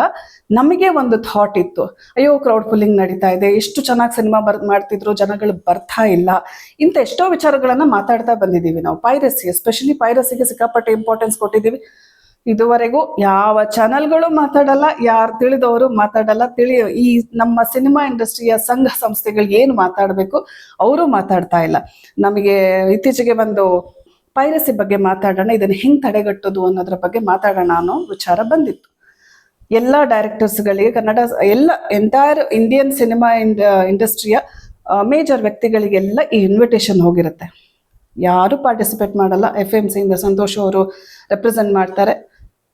ನಮಗೆ ಒಂದು ಥಾಟ್ ಇತ್ತು. ಅಯ್ಯೋ ಕ್ರೌಡ್ ಪುಲ್ಲಿಂಗ್ ನಡೀತಾ ಇದೆ. ಎಷ್ಟು ಚೆನ್ನಾಗಿ ಸಿನಿಮಾ ಬರ್, ಮಾಡ್ತಿದ್ರು, ಜನಗಳು ಬರ್ತಾ ಇಲ್ಲ. ಇಂಥ ಎಷ್ಟೋ ವಿಚಾರಗಳನ್ನು ಮಾತಾಡ್ತಾ ಬಂದಿದ್ದೀವಿ ನಾವು. ಪೈರಸಿ ಎಸ್ಪೆಷಲಿ ಪೈರಸಿಗೆ ಸಿಕ್ಕಾಪಟ್ಟೆ ಇಂಪಾರ್ಟೆನ್ಸ್ ಕೊಟ್ಟಿದ್ದೀವಿ. ಇದುವರೆಗೂ ಯಾವ ಚಾನೆಲ್ಗಳು ಮಾತಾಡಲ್ಲ, ಯಾರು ತಿಳಿದವರು ಮಾತಾಡಲ್ಲ ತಿಳಿ ಈ ನಮ್ಮ ಸಿನಿಮಾ ಇಂಡಸ್ಟ್ರಿಯ ಸಂಘ ಸಂಸ್ಥೆಗಳು ಏನು ಮಾತಾಡಬೇಕು ಅವರು ಮಾತಾಡ್ತಾ ಇಲ್ಲ. ನಮಗೆ ಇತ್ತೀಚೆಗೆ ಒಂದು ಪೈರಸಿ ಬಗ್ಗೆ ಮಾತಾಡೋಣ, ಇದನ್ನು ಹೆಂಗ್ ತಡೆಗಟ್ಟೋದು ಅನ್ನೋದ್ರ ಬಗ್ಗೆ ಮಾತಾಡೋಣ ಅನ್ನೋ ವಿಚಾರ ಬಂದಿತ್ತು. ಎಲ್ಲ ಡೈರೆಕ್ಟರ್ಸ್ಗಳಿಗೆ ಕನ್ನಡ ಎಲ್ಲ ಎಂಟೈರ್ ಇಂಡಿಯನ್ ಸಿನಿಮಾ ಇಂಡ, ಇಂಡಸ್ಟ್ರಿಯ ಮೇಜರ್ ವ್ಯಕ್ತಿಗಳಿಗೆಲ್ಲ ಈ ಇನ್ವಿಟೇಷನ್ ಹೋಗಿರುತ್ತೆ. ಯಾರು ಪಾರ್ಟಿಸಿಪೇಟ್ ಮಾಡಲ್ಲ. ಎಫ್ ಎಂ ಸಿಯಿಂದ ಸಂತೋಷ್ ಅವರು ರೆಪ್ರೆಸೆಂಟ್ ಮಾಡ್ತಾರೆ.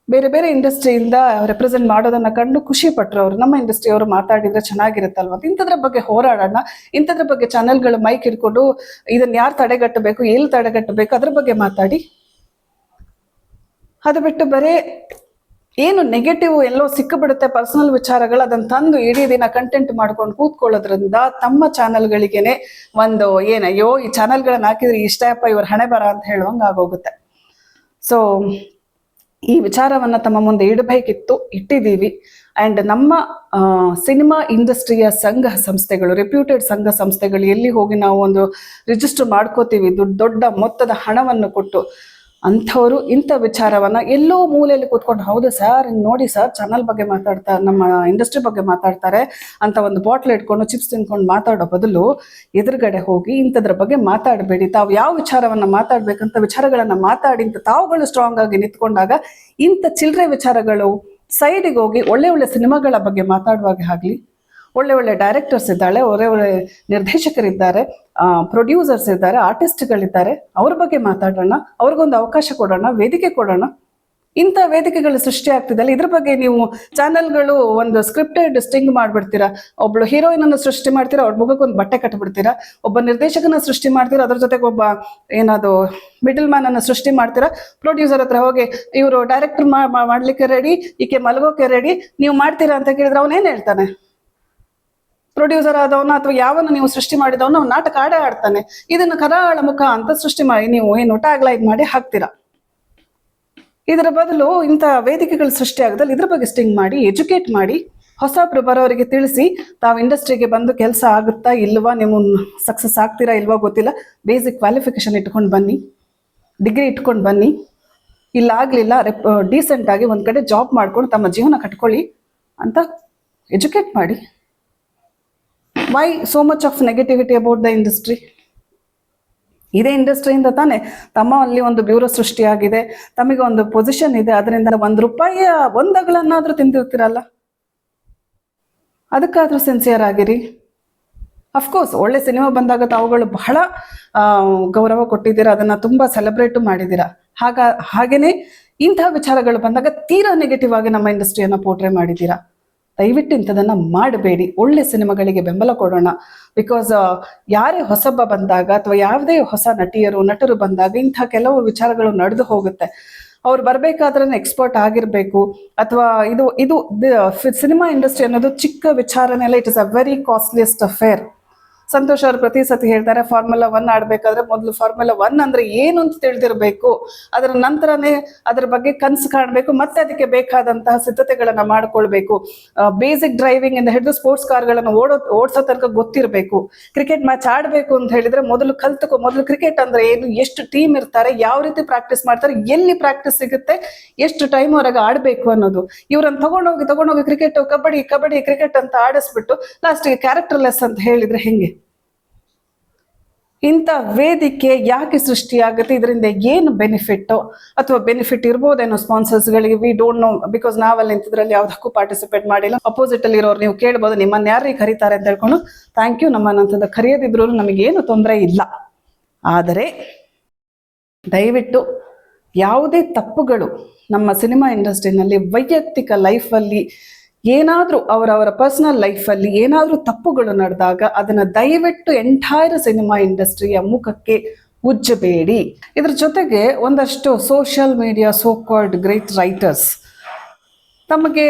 ಬೇರೆ ಬೇರೆ ಇಂಡಸ್ಟ್ರಿಯಿಂದ ರೆಪ್ರೆಸೆಂಟ್ ಮಾಡೋದನ್ನ ಕಂಡು ಖುಷಿ ಪಟ್ಟರು ಅವರು. ನಮ್ಮ ಇಂಡಸ್ಟ್ರಿ ಅವರು ಮಾತಾಡಿದ್ರೆ ಚೆನ್ನಾಗಿರುತ್ತಲ್ವ? ಇಂಥದ್ರ ಬಗ್ಗೆ ಹೋರಾಡೋಣ. ಇಂಥದ್ರ ಬಗ್ಗೆ ಚಾನೆಲ್ಗಳು ಮೈಕ್ ಹಿಡ್ಕೊಂಡು ಇದನ್ನ ಯಾರು ತಡೆಗಟ್ಟಬೇಕು ಎಲ್ಲಿ ತಡೆಗಟ್ಟಬೇಕು ಅದ್ರ ಬಗ್ಗೆ ಮಾತಾಡಿ. ಅದು ಬಿಟ್ಟು ಬರೀ ಏನು ನೆಗೆಟಿವ್ ಎಲ್ಲೋ ಸಿಕ್ಕಿಬಿಡುತ್ತೆ ಪರ್ಸನಲ್ ವಿಚಾರಗಳು ಅದನ್ನ ತಂದು ಇಡೀ ದಿನ ಕಂಟೆಂಟ್ ಮಾಡ್ಕೊಂಡು ಕೂತ್ಕೊಳ್ಳೋದ್ರಿಂದ ತಮ್ಮ ಚಾನಲ್ಗಳಿಗೇನೆ ಒಂದು ಏನು, ಅಯ್ಯೋ, ಈ ಚಾನಲ್ಗಳನ್ನ ಹಾಕಿದ್ರೆ ಇಷ್ಟಪ್ಪ ಇವ್ರ ಹಣೆ ಬರ ಅಂತ ಹೇಳುವಂಗ ಆಗೋಗುತ್ತೆ. ಸೊ ಈ ವಿಚಾರವನ್ನ ತಮ್ಮ ಮುಂದೆ ಇಡಬೇಕಿತ್ತು, ಇಟ್ಟಿದ್ದೀವಿ. ಅಂಡ್ ನಮ್ಮ ಸಿನಿಮಾ ಇಂಡಸ್ಟ್ರಿಯ ಸಂಘ ಸಂಸ್ಥೆಗಳು ರೆಪ್ಯೂಟೆಡ್ ಸಂಘ ಸಂಸ್ಥೆಗಳು ಎಲ್ಲಿ ಹೋಗಿ ನಾವು ಒಂದು ರಿಜಿಸ್ಟರ್ ಮಾಡ್ಕೋತೀವಿ, ದೊಡ್ಡ ದೊಡ್ಡ ಮೊತ್ತದ ಹಣವನ್ನು ಕೊಟ್ಟು. ಅಂಥವ್ರು ಇಂಥ ವಿಚಾರವನ್ನ ಎಲ್ಲೋ ಮೂಲೆಯಲ್ಲಿ ಕೂತ್ಕೊಂಡು, ಹೌದು ಸರ್ ನೋಡಿ ಸರ್ ಚಾನಲ್ ಬಗ್ಗೆ ಮಾತಾಡ್ತಾ, ನಮ್ಮ ಇಂಡಸ್ಟ್ರಿ ಬಗ್ಗೆ ಮಾತಾಡ್ತಾರೆ ಅಂತ ಒಂದು ಬಾಟ್ಲ್ ಇಟ್ಕೊಂಡು ಚಿಪ್ಸ್ ತಿನ್ಕೊಂಡು ಮಾತಾಡೋ ಬದಲು ಎದುರುಗಡೆ ಹೋಗಿ ಇಂಥದ್ರ ಬಗ್ಗೆ ಮಾತಾಡಬೇಡಿ. ತಾವು ಯಾವ ವಿಚಾರವನ್ನ ಮಾತಾಡ್ಬೇಕಂತ ವಿಚಾರಗಳನ್ನ ಮಾತಾಡಿ ಇಂಥ ತಾವುಗಳು ಸ್ಟ್ರಾಂಗ್ ಆಗಿ ನಿಂತ್ಕೊಂಡಾಗ ಇಂಥ ಚಿಲ್ಲರೆ ವಿಚಾರಗಳು ಸೈಡಿಗೆ ಹೋಗಿ ಒಳ್ಳೆ ಒಳ್ಳೆ ಸಿನಿಮಾಗಳ ಬಗ್ಗೆ ಮಾತಾಡುವಾಗೆ ಆಗಲಿ ಒಳ್ಳೆ ಒಳ್ಳೆ ಡೈರೆಕ್ಟರ್ಸ್ ಇದ್ದಾಳೆ, ಒಳ್ಳೆ ಒಳ್ಳೆ ನಿರ್ದೇಶಕರಿದ್ದಾರೆ ಪ್ರೊಡ್ಯೂಸರ್ಸ್ ಇದ್ದಾರೆ ಆರ್ಟಿಸ್ಟ್ಗಳಿದ್ದಾರೆ ಅವ್ರ ಬಗ್ಗೆ ಮಾತಾಡೋಣ, ಅವ್ರಿಗೊಂದು ಅವಕಾಶ ಕೊಡೋಣ, ವೇದಿಕೆ ಕೊಡೋಣ. ಇಂಥ ವೇದಿಕೆಗಳು ಸೃಷ್ಟಿ ಆಗ್ತಿದೆಯಲ್ಲ ಇದ್ರ ಬಗ್ಗೆ ನೀವು ಚಾನೆಲ್ಗಳು ಒಂದು ಸ್ಕ್ರಿಪ್ಟೆಡ್ ಸ್ಟಿಂಗ್ ಮಾಡ್ಬಿಡ್ತೀರಾ? ಒಬ್ಳು ಹೀರೋಯಿನ್ ಅನ್ನು ಸೃಷ್ಟಿ ಮಾಡ್ತೀರಾ, ಅವ್ರ ಮುಖಕ್ಕೆ ಒಂದು ಬಟ್ಟೆ ಕಟ್ಬಿಡ್ತೀರಾ? ಒಬ್ಬ ನಿರ್ದೇಶಕನ ಸೃಷ್ಟಿ ಮಾಡ್ತೀರಾ, ಅದ್ರ ಜೊತೆಗೆ ಒಬ್ಬ ಏನಾದ್ರು ಮಿಡಲ್ ಮ್ಯಾನ್ ಅನ್ನು ಸೃಷ್ಟಿ ಮಾಡ್ತೀರಾ? ಪ್ರೊಡ್ಯೂಸರ್ ಹತ್ರ ಹೋಗಿ, ಇವರು ಡೈರೆಕ್ಟರ್ ಮಾಡ್ಲಿಕ್ಕೆ ರೆಡಿ ಈಕೆ ಮಲಗೋಕೆ ರೆಡಿ ನೀವು ಮಾಡ್ತೀರಾ ಅಂತ ಕೇಳಿದ್ರೆ ಅವನೇನು ಹೇಳ್ತಾನೆ? ಪ್ರೊಡ್ಯೂಸರ್ ಆದವನ ಅಥವಾ ಯಾವನ್ನ ನೀವು ಸೃಷ್ಟಿ ಮಾಡಿದವನ ಅವ್ನು ನಾಟಕ ಆಡೇ ಆಡ್ತಾನೆ. ಇದನ್ನ ಕರಾಳ ಮುಖ ಅಂತ ಸೃಷ್ಟಿ ಮಾಡಿ ನೀವು ಏನು ಟ್ಯಾಗ್ ಲೈನ್ ಮಾಡಿ ಹಾಕ್ತೀರಾ? ಇದರ ಬದಲು ಇಂಥ ವೇದಿಕೆಗಳು ಸೃಷ್ಟಿ ಆಗದಲ್ಲಿ ಇದ್ರ ಬಗ್ಗೆ ಸ್ಟಿಂಗ್ ಮಾಡಿ, ಎಜುಕೇಟ್ ಮಾಡಿ ಹೊಸಬ್ರು ಬರೋರಿಗೆ ತಿಳಿಸಿ, ತಾವು ಇಂಡಸ್ಟ್ರಿಗೆ ಬಂದು ಕೆಲಸ ಆಗುತ್ತಾ ಇಲ್ವಾ, ನೀವು ಸಕ್ಸಸ್ ಆಗ್ತೀರಾ ಇಲ್ವಾ ಗೊತ್ತಿಲ್ಲ. ಬೇಸಿಕ್ ಕ್ವಾಲಿಫಿಕೇಶನ್ ಇಟ್ಕೊಂಡು ಬನ್ನಿ, ಡಿಗ್ರಿ ಇಟ್ಕೊಂಡು ಬನ್ನಿ. ಇಲ್ಲ ಆಗಲಿಲ್ಲ, ರೆಪ್, ಡೀಸೆಂಟ್ ಆಗಿ ಒಂದು ಕಡೆ ಜಾಬ್ ಮಾಡ್ಕೊಂಡು ತಮ್ಮ ಜೀವನ ಕಟ್ಕೊಳ್ಳಿ ಅಂತ ಎಜುಕೇಟ್ ಮಾಡಿ. Why so much of negativity about the industry ಇದೇ ಇಂಡಸ್ಟ್ರಿಯಿಂದ ತಾನೇ ತಮ್ಮ ಅಲ್ಲಿ ಒಂದು ಬ್ಯೂರೋ ಸೃಷ್ಟಿಯಾಗಿದೆ, ತಮಗೆ ಒಂದು ಪೊಸಿಷನ್ ಇದೆ, ಅದರಿಂದ ಒಂದು ರೂಪಾಯಿಯ ಒಂದಗಳನ್ನಾದರೂ ತಿಂದಿರ್ತೀರಲ್ಲ? ಅದಕ್ಕಾದರೂ ಸಿನ್ಸಿಯರ್ ಆಗಿರಿ. ಅಫ್ಕೋರ್ಸ್ ಒಳ್ಳೆ ಸಿನಿಮಾ ಬಂದಾಗ ತಾವುಗಳು ಬಹಳ ಗೌರವ ಕೊಟ್ಟಿದ್ದೀರಾ, ಅದನ್ನು ತುಂಬ ಸೆಲೆಬ್ರೇಟ್ ಮಾಡಿದ್ದೀರಾ. ಹಾಗ ಹಾಗೆಯೇ ಇಂತಹ ವಿಚಾರಗಳು ಬಂದಾಗ ತೀರಾ ನೆಗೆಟಿವ್ ಆಗಿ ನಮ್ಮ ಇಂಡಸ್ಟ್ರಿಯನ್ನು ಪೋರ್ಟ್ರೇ ಮಾಡಿದ್ದೀರಾ. ದಯವಿಟ್ಟು ಇಂಥದನ್ನ ಮಾಡಬೇಡಿ. ಒಳ್ಳೆ ಸಿನಿಮಾಗಳಿಗೆ ಬೆಂಬಲ ಕೊಡೋಣ. ಬಿಕಾಸ್ ಯಾರೇ ಹೊಸಬ ಬಂದಾಗ ಅಥವಾ ಯಾವುದೇ ಹೊಸ ನಟಿಯರು, ನಟರು ಬಂದಾಗ ಇಂಥ ಕೆಲವು ವಿಚಾರಗಳು ನಡೆದು ಹೋಗುತ್ತೆ. ಅವ್ರು ಬರಬೇಕಾದ್ರೆ ಎಕ್ಸ್ಪರ್ಟ್ ಆಗಿರಬೇಕು. ಅಥವಾ ಇದು ಇದು ಸಿನಿಮಾ ಇಂಡಸ್ಟ್ರಿ ಅನ್ನೋದು ಚಿಕ್ಕ ವಿಚಾರನೆಲ್ಲ it is a very costliest affair Santosh ಅವ್ರು ಪ್ರತಿ ಸತಿ ಹೇಳ್ತಾರೆ ಫಾರ್ಮುಲಾ ಒನ್ ಆಡ್ಬೇಕಾದ್ರೆ ಮೊದಲು ಫಾರ್ಮುಲಾ ಒನ್ ಅಂದ್ರೆ ಏನು ಅಂತ ತಿಳಿದಿರಬೇಕು. ಅದರ ನಂತರನೇ ಅದ್ರ ಬಗ್ಗೆ ಕನ್ಸು ಕಾಣಬೇಕು, ಮತ್ತೆ ಅದಕ್ಕೆ ಬೇಕಾದಂತಹ ಸಿದ್ಧತೆಗಳನ್ನ ಮಾಡ್ಕೊಳ್ಬೇಕು. ಬೇಸಿಕ್ ಡ್ರೈವಿಂಗ್ ಇಂದ ಹಿಡಿದು ಸ್ಪೋರ್ಟ್ಸ್ ಕಾರ್ಗಳನ್ನು ಓಡೋ, ಓಡಿಸೋ ತನಕ ಗೊತ್ತಿರಬೇಕು. ಕ್ರಿಕೆಟ್ ಮ್ಯಾಚ್ ಆಡ್ಬೇಕು ಅಂತ ಹೇಳಿದ್ರೆ ಮೊದಲು ಕಲ್ತ್ಕೊ, ಮೊದಲು ಕ್ರಿಕೆಟ್ ಅಂದ್ರೆ ಏನು, ಎಷ್ಟು ಟೀಮ್ ಇರ್ತಾರೆ, ಯಾವ ರೀತಿ ಪ್ರಾಕ್ಟೀಸ್ ಮಾಡ್ತಾರೆ, ಎಲ್ಲಿ ಪ್ರಾಕ್ಟೀಸ್ ಸಿಗುತ್ತೆ, ಎಷ್ಟು ಟೈಮ್ ಹೊರಗೆ ಆಡ್ಬೇಕು ಅನ್ನೋದು. ಇವ್ರನ್ನ ತಗೊಂಡೋಗಿ ತಗೊಂಡೋಗಿ ಕ್ರಿಕೆಟ್ ಕಬಡ್ಡಿ ಕಬಡ್ಡಿ ಕ್ರಿಕೆಟ್ ಅಂತ ಆಡಿಸ್ಬಿಟ್ಟು ಲಾಸ್ಟ್ಗೆ ಕ್ಯಾರೆಕ್ಟರ್ ಲೆಸ್ ಅಂತ ಹೇಳಿದ್ರೆ ಹೆಂಗೆ? ಇಂಥ ವೇದಿಕೆ ಯಾಕೆ ಸೃಷ್ಟಿಯಾಗುತ್ತೆ? ಇದರಿಂದ ಏನು ಬೆನಿಫಿಟ್ ಅಥವಾ ಬೆನಿಫಿಟ್ ಇರ್ಬೋದೇನೋ ಸ್ಪಾನ್ಸರ್ಸ್ಗಳಿಗೆ ವಿ ಡೋಂಟ್ ನೋ ಬಿಕಾಸ್ ನಾವಲ್ಲಿ ನಿಂತಿದ್ರಲ್ಲಿ ಯಾವುದಕ್ಕೂ ಪಾರ್ಟಿಸಿಪೇಟ್ ಮಾಡಿಲ್ಲ. ಅಪೋಸಿಟ್ ಅಲ್ಲಿ ಇರೋರು ನೀವು ಕೇಳ್ಬೋದು, ನಿಮ್ಮನ್ನ ಯಾರಿಗೆ ಕರೀತಾರೆ ಅಂತ ಹೇಳ್ಕೊಂಡು. ಥ್ಯಾಂಕ್ ಯು ನಮ್ಮನ್ನಂಥದ್ದು ಕರೆಯದಿದ್ರು ನಮಗೇನು ತೊಂದರೆ ಇಲ್ಲ. ಆದರೆ ದಯವಿಟ್ಟು ಯಾವುದೇ ತಪ್ಪುಗಳು ನಮ್ಮ ಸಿನಿಮಾ ಇಂಡಸ್ಟ್ರಿನಲ್ಲಿ ವೈಯಕ್ತಿಕ ಲೈಫಲ್ಲಿ ಏನಾದರೂ ಅವರವರ ಪರ್ಸನಲ್ ಲೈಫಲ್ಲಿ ಏನಾದರೂ ತಪ್ಪುಗಳು ನಡೆದಾಗ ಅದನ್ನು ದಯವಿಟ್ಟು ಎಂಟೈರ್ ಸಿನಿಮಾ ಇಂಡಸ್ಟ್ರಿಯ ಮುಖಕ್ಕೆ ಉಜ್ಜಬೇಡಿ. ಇದ್ರ ಜೊತೆಗೆ ಒಂದಷ್ಟು social media so called great writers ತಮಗೆ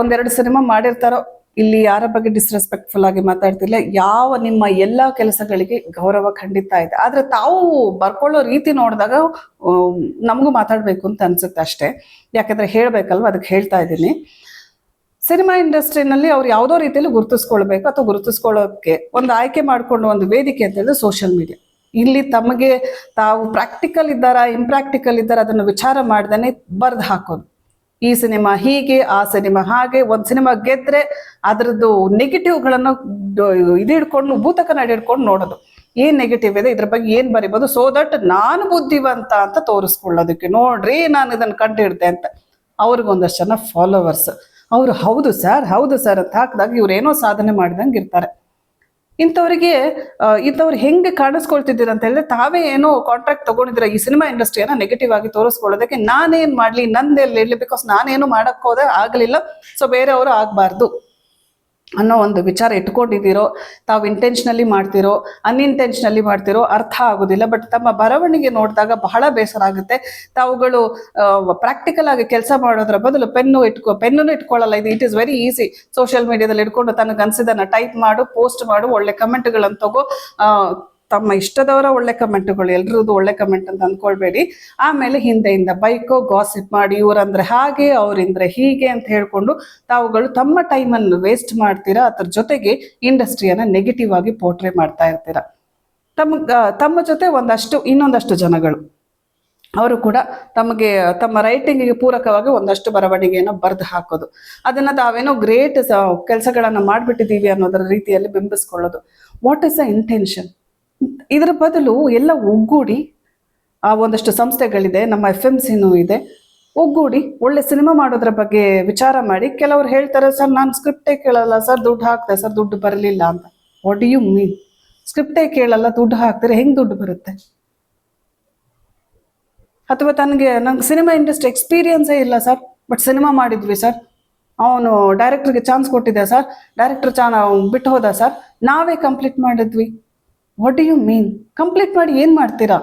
ಒಂದೆರಡು ಸಿನಿಮಾ ಮಾಡಿರ್ತಾರೋ, ಇಲ್ಲಿ ಯಾರ ಬಗ್ಗೆ ಡಿಸ್ರೆಸ್ಪೆಕ್ಟ್ಫುಲ್ ಆಗಿ ಮಾತಾಡ್ತಿಲ್ಲ, ಯಾವ ನಿಮ್ಮ ಎಲ್ಲ ಕೆಲಸಗಳಿಗೆ ಗೌರವ ಖಂಡಿತ ಇದೆ. ಆದ್ರೆ ತಾವು ಬರ್ಕೊಳ್ಳೋ ರೀತಿ ನೋಡಿದಾಗ ನಮಗೂ ಮಾತಾಡಬೇಕು ಅಂತ ಅನ್ಸುತ್ತೆ ಅಷ್ಟೇ. ಯಾಕಂದ್ರೆ ಹೇಳಬೇಕಲ್ವ, ಅದಕ್ಕೆ ಹೇಳ್ತಾ ಇದ್ದೀನಿ. ಸಿನಿಮಾ ಇಂಡಸ್ಟ್ರಿನಲ್ಲಿ ಅವ್ರು ಯಾವುದೋ ರೀತಿಯಲ್ಲಿ ಗುರುತಿಸ್ಕೊಳ್ಬೇಕು ಅಥವಾ ಗುರುತಿಸ್ಕೊಳ್ಳೋಕೆ ಒಂದು ಆಯ್ಕೆ ಮಾಡಿಕೊಂಡು ಒಂದು ವೇದಿಕೆ ಅಂತ ಹೇಳಿದ್ರೆ ಸೋಷಿಯಲ್ ಮೀಡಿಯಾ ಇಲ್ಲಿ ತಮಗೆ ತಾವು ಪ್ರಾಕ್ಟಿಕಲ್ ಇದ್ದಾರಾ ಇಂಪ್ರಾಕ್ಟಿಕಲ್ ಇದ್ದಾರಾ ಅದನ್ನು ವಿಚಾರ ಮಾಡ್ದೇ ಬರ್ದು ಹಾಕೋದು. ಈ ಸಿನಿಮಾ ಹೀಗೆ, ಆ ಸಿನಿಮಾ ಹಾಗೆ, ಒಂದು ಸಿನಿಮಾ ಗೆದ್ರೆ ಅದರದ್ದು ನೆಗೆಟಿವ್ಗಳನ್ನು ಇದು ಹಿಡ್ಕೊಂಡು, ಭೂತಕನ ಹಿಡ್ಕೊಂಡು ನೋಡೋದು. ಏನ್ ನೆಗೆಟಿವ್ ಇದೆ? ಇದ್ರ ಬಗ್ಗೆ ಏನ್ ಬರಿಬೋದು? ಸೊ ದಟ್ ನಾನು ಬುದ್ಧಿವಂತ ಅಂತ ತೋರಿಸ್ಕೊಳ್ಳೋದಕ್ಕೆ ನೋಡ್ರಿ, ನಾನು ಇದನ್ನ ಕಂಡಿಡ್ದೆ ಅಂತ. ಅವ್ರಿಗೊಂದಷ್ಟು ಜನ ಫಾಲೋವರ್ಸ್ ಅವ್ರು ಹೌದು ಸರ್ ಹೌದು ಸರ್ ಅಂತ ಹಾಕಿದಾಗ ಇವ್ರು ಏನೋ ಸಾಧನೆ ಮಾಡಿದಂಗೆ ಇರ್ತಾರೆ. ಇಂಥವ್ರಿಗೆ ಇಂಥವ್ರು ಹೆಂಗೆ ಕಾಣಿಸ್ಕೊಳ್ತಿದ್ದೀರ ಅಂತ ಹೇಳಿದ್ರೆ ತಾವೇ ಏನೋ ಕಾಂಟ್ರಾಕ್ಟ್ ತಗೊಂಡಿದ್ರೆ ಈ ಸಿನಿಮಾ ಇಂಡಸ್ಟ್ರಿಯನ್ನ ನೆಗೆಟಿವ್ ಆಗಿ ತೋರಿಸ್ಕೊಳ್ಳೋದಕ್ಕೆ ನಾನೇನ್ ಮಾಡ್ಲಿ ನಂದೆಲ್ಲಿ ಇರ್ಲಿ ಬಿಕಾಸ್ ನಾನೇನು ಮಾಡಕ್ ಆಗಲಿಲ್ಲ ಆಗ್ಲಿಲ್ಲ ಸೊ ಬೇರೆಯವರು ಆಗ್ಬಾರ್ದು. ಅನ್ನೋ ಒಂದು ವಿಚಾರ ಇಟ್ಕೊಂಡಿದ್ದೀರೋ, ತಾವು ಇಂಟೆನ್ಷನಲಿ ಮಾಡ್ತಿರೋ ಅನ್ಇಂಟೆನ್ಷನಲಿ ಮಾಡ್ತಿರೋ ಅರ್ಥ ಆಗೋದಿಲ್ಲ. ಬಟ್ ತಮ್ಮ ಬರವಣಿಗೆ ನೋಡಿದಾಗ ಬಹಳ ಬೇಸರ ಆಗುತ್ತೆ. ತಾವುಗಳು ಪ್ರಾಕ್ಟಿಕಲ್ ಆಗಿ ಕೆಲಸ ಮಾಡೋದ್ರ ಬದಲು ಪೆನ್ನು ಇಟ್ಕೊ ಪೆನ್ನು ಇಟ್ಕೊಳ್ಳಲ್ಲ. ಇದು it is very easy social ಮೀಡಿಯಾದಲ್ಲಿ ಇಟ್ಕೊಂಡು ತನಗೆ ಅನ್ಸಿದನ್ನ ಟೈಪ್ ಮಾಡು ಪೋಸ್ಟ್ ಮಾಡು, ಒಳ್ಳೆ ಕಮೆಂಟ್ಗಳನ್ನು ತಗೋ. ತಮ್ಮ ಇಷ್ಟದವರ ಒಳ್ಳೆ ಕಮೆಂಟ್ಗಳು ಎಲ್ರದ್ದು ಒಳ್ಳೆ ಕಮೆಂಟ್ ಅಂತ ಅಂದ್ಕೊಳ್ಬೇಡಿ. ಆಮೇಲೆ ಹಿಂದೆಯಿಂದ ಬೈಕೋ ಗಾಸಿಪ್ ಮಾಡಿ, ಇವರಂದ್ರೆ ಹಾಗೆ, ಅವ್ರಿಂದ್ರೆ ಹೀಗೆ ಅಂತ ಹೇಳ್ಕೊಂಡು ತಾವುಗಳು ತಮ್ಮ ಟೈಮನ್ನು ವೇಸ್ಟ್ ಮಾಡ್ತೀರಾ? ಅದ್ರ ಜೊತೆಗೆ ಇಂಡಸ್ಟ್ರಿಯನ್ನ ನೆಗೆಟಿವ್ ಆಗಿ ಪೋರ್ಟ್ರೇ ಮಾಡ್ತಾ ಇರ್ತೀರಾ? ತಮ್ಮ ತಮ್ಮ ಜೊತೆ ಒಂದಷ್ಟು, ಇನ್ನೊಂದಷ್ಟು ಜನಗಳು. ಅವರು ಕೂಡ ತಮಗೆ, ತಮ್ಮ ರೈಟಿಂಗಿಗೆ ಪೂರಕವಾಗಿ ಒಂದಷ್ಟು ಬರವಣಿಗೆಯನ್ನು ಬರೆದು ಹಾಕೋದು. ಅದನ್ನ ತಾವೇನೋ ಗ್ರೇಟ್ ಕೆಲಸಗಳನ್ನ ಮಾಡಿಬಿಟ್ಟಿದ್ದೀವಿ ಅನ್ನೋದರ ರೀತಿಯಲ್ಲಿ ಬಿಂಬಿಸ್ಕೊಳ್ಳೋದು. ವಾಟ್ ಇಸ್ ದ ಇಂಟೆನ್ಷನ್ ಇದರ ಬದಲು ಎಲ್ಲ ಒಗ್ಗೂಡಿ ಆ ಒಂದಷ್ಟು ಸಂಸ್ಥೆಗಳಿದೆ, ನಮ್ಮ ಎಫ್ ಎಂ ಸಿನೂ ಇದೆ. ಒಗ್ಗೂಡಿ ಒಳ್ಳೆ ಸಿನಿಮಾ ಮಾಡೋದ್ರ ಬಗ್ಗೆ ವಿಚಾರ ಮಾಡಿ, ಕೆಲವರು ಹೇಳ್ತಾರೆ, ಸರ್, ನಾನು ಸ್ಕ್ರಿಪ್ಟೇ ಕೇಳಲ್ಲ, ಸರ್, ದುಡ್ಡು ಹಾಕ್ತೆ ಸರ್, ದುಡ್ಡು ಬರಲಿಲ್ಲ ಅಂತ. ವಾಟ್ ಯು ಮೀನ್ ಸ್ಕ್ರಿಪ್ಟೇ ಕೇಳಲ್ಲ, ದುಡ್ಡು ಹಾಕ್ತಾರೆ ಹೆಂಗ್ ದುಡ್ಡು ಬರುತ್ತೆ? ಅಥವಾ ತನಗೆ, ನಂಗೆ ಸಿನಿಮಾ ಇಂಡಸ್ಟ್ರಿ ಎಕ್ಸ್ಪೀರಿಯನ್ಸೇ ಇಲ್ಲ, ಸರ್ ಬಟ್ ಸಿನಿಮಾ ಮಾಡಿದ್ವಿ, ಸರ್. ಅವನು ಡೈರೆಕ್ಟರ್ಗೆ ಚಾನ್ಸ್ ಕೊಟ್ಟಿದ್ದೆ, ಸರ್. ಡೈರೆಕ್ಟರ್ ಚಾನ್ ಬಿಟ್ಟು ಹೋದ, ಸರ್. ನಾವೇ ಕಂಪ್ಲೀಟ್ ಮಾಡಿದ್ವಿ. ವಾಟ್ ಯು ಮೀನ್ ಕಂಪ್ಲೀಟ್ ಮಾಡಿ ಏನು ಮಾಡ್ತೀರಾ?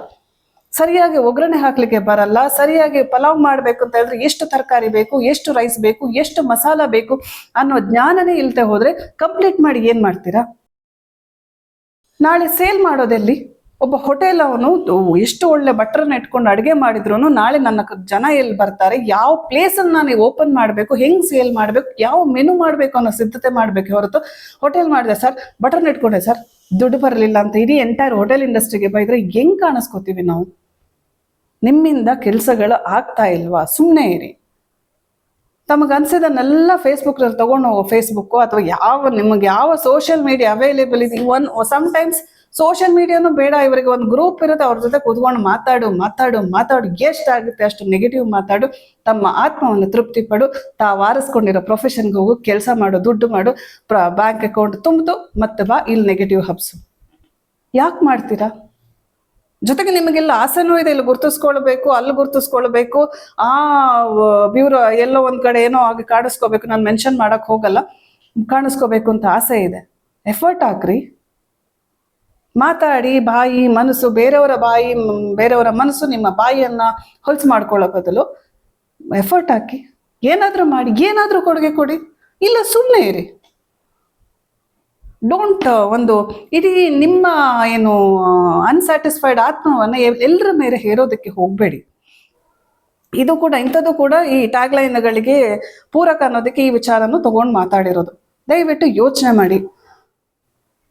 ಸರಿಯಾಗಿ ಒಗ್ಗರಣೆ ಹಾಕ್ಲಿಕ್ಕೆ ಬರಲ್ಲ, ಸರಿಯಾಗಿ ಪಲಾವ್ ಮಾಡಬೇಕು ಅಂತ ಹೇಳಿದ್ರೆ ಎಷ್ಟು ತರಕಾರಿ ಬೇಕು, ಎಷ್ಟು ರೈಸ್ ಬೇಕು, ಎಷ್ಟು ಮಸಾಲ ಬೇಕು ಅನ್ನೋ ಜ್ಞಾನನೇ ಇಲ್ದೆ ಹೋದ್ರೆ ಕಂಪ್ಲೀಟ್ ಮಾಡಿ ಏನು ಮಾಡ್ತೀರಾ? ನಾಳೆ ಸೇಲ್ ಮಾಡೋದೆಲ್ಲಿ? ಒಬ್ಬ ಹೋಟೆಲ್ ಅವನು ಎಷ್ಟು ಒಳ್ಳೆ ಬಟ್ರನ್ನ ಇಟ್ಕೊಂಡು ಅಡುಗೆ ಮಾಡಿದ್ರು ನಾಳೆ ನನ್ನ ಜನ ಎಲ್ಲಿ ಬರ್ತಾರೆ, ಯಾವ ಪ್ಲೇಸನ್ನು ನಾನು ಓಪನ್ ಮಾಡಬೇಕು, ಹೆಂಗ್ ಸೇಲ್ ಮಾಡಬೇಕು, ಯಾವ ಮೆನು ಮಾಡಬೇಕು ಅನ್ನೋ ಸಿದ್ಧತೆ ಮಾಡಬೇಕು ಹೊರತು ಹೋಟೆಲ್ ಮಾಡಿದೆ, ಸರ್ ಬಟರ್ನ ಇಟ್ಕೊಂಡೆ, ಸರ್, ದುಡ್ಡು ಬರಲಿಲ್ಲ ಅಂತ ಇಡೀ ಎಂಟೈರ್ ಹೋಟೆಲ್ ಇಂಡಸ್ಟ್ರಿಗೆ ಬೈದ್ರೆ ಹೆಂಗ್ ಕಾಣಿಸ್ಕೋತೀವಿ ನಾವು? ನಿಮ್ಮಿಂದ ಕೆಲಸಗಳು ಆಗ್ತಾ ಇಲ್ವಾ? ಸುಮ್ಮನೆ ಇರಿ. ತಮಗೆ ಅನ್ಸಿದನ್ನೆಲ್ಲ ಫೇಸ್ಬುಕ್ನಲ್ಲಿ ತಗೊಂಡು ಹೋಗೋ ಫೇಸ್ಬುಕ್ಕು ಅಥವಾ ಯಾವ ನಿಮಗೆ ಯಾವ ಸೋಷಿಯಲ್ ಮೀಡಿಯಾ ಅವೈಲೇಬಲ್ ಇದೆ? ಒನ್ ಸಮ್ ಟೈಮ್ಸ್ ಸೋಷಿಯಲ್ ಮೀಡಿಯಾನು ಬೇಡ. ಇವರಿಗೆ ಒಂದು ಗ್ರೂಪ್ ಇರುತ್ತೆ, ಅವ್ರ ಜೊತೆ ಕೂತ್ಕೊಂಡು ಮಾತಾಡು ಮಾತಾಡು ಮಾತಾಡು. ಎಷ್ಟಾಗುತ್ತೆ ಅಷ್ಟು ನೆಗೆಟಿವ್ ಮಾತಾಡು. ತಮ್ಮ ಆತ್ಮವನ್ನು ತೃಪ್ತಿ ಪಡು ತಾವು ಆರಿಸ್ಕೊಂಡಿರೋ ಪ್ರೊಫೆಷನ್ಗೆ ಹೋಗು, ಕೆಲಸ ಮಾಡು, ದುಡ್ಡು ಮಾಡು ಬ್ಯಾಂಕ್ ಅಕೌಂಟ್ ತುಂಬಿತು, ಮತ್ತೆ ಬಾ ಇಲ್ಲಿ ನೆಗೆಟಿವ್ ಹಬ್ಸು. ಯಾಕೆ ಮಾಡ್ತೀರಾ? ಜೊತೆಗೆ ನಿಮಗೆಲ್ಲ ಆಸೆನೂ ಇದೆ, ಇಲ್ಲಿ ಗುರ್ತಿಸ್ಕೊಳ್ಬೇಕು, ಅಲ್ಲಿ ಗುರ್ತಿಸ್ಕೊಳ್ಬೇಕು. ಆ ಬ್ಯೂರೋ ಎಲ್ಲೋ ಒಂದ್ ಕಡೆ ಏನೋ ಆಗಿ ಕಾಣಿಸ್ಕೋಬೇಕು. ನಾನು ಮೆನ್ಷನ್ ಮಾಡಕ್ ಹೋಗಲ್ಲ. ಕಾಣಿಸ್ಕೋಬೇಕು ಅಂತ ಆಸೆ ಇದೆ. ಎಫರ್ಟ್ ಹಾಕ್ರಿ. ಮಾತಾಡಿ, ಬಾಯಿ, ಮನಸ್ಸು, ಬೇರೆಯವರ ಬಾಯಿ ಬೇರೆಯವರ ಮನಸ್ಸು ನಿಮ್ಮ ಬಾಯಿಯನ್ನ ಹೊಲ್ಸು ಮಾಡ್ಕೊಳ್ಳೋ ಬದಲು ಎಫರ್ಟ್ ಹಾಕಿ. ಏನಾದ್ರೂ ಮಾಡಿ, ಏನಾದ್ರೂ ಕೊಡುಗೆ ಕೊಡಿ. ಇಲ್ಲ ಸುಮ್ಮನೆ ಇರಿ. ಡೋಂಟ್ ಒಂದು ಇಡೀ ನಿಮ್ಮ ಏನು ಅನ್ಸ್ಯಾಟಿಸ್ಫೈಡ್ ಆತ್ಮವನ್ನು ಎಲ್ಲರ ಮೇಲೆ ಹೇರೋದಕ್ಕೆ ಹೋಗಬೇಡಿ. ಇದು ಕೂಡ, ಇಂಥದ್ದು ಕೂಡ ಈ ಟ್ಯಾಗ್ಲೈನ್ಗಳಿಗೆ ಪೂರಕ ಅನ್ನೋದಕ್ಕೆ ಈ ವಿಚಾರನೂ ತಗೊಂಡು ಮಾತಾಡಿರೋದು. ದಯವಿಟ್ಟು ಯೋಚನೆ ಮಾಡಿ.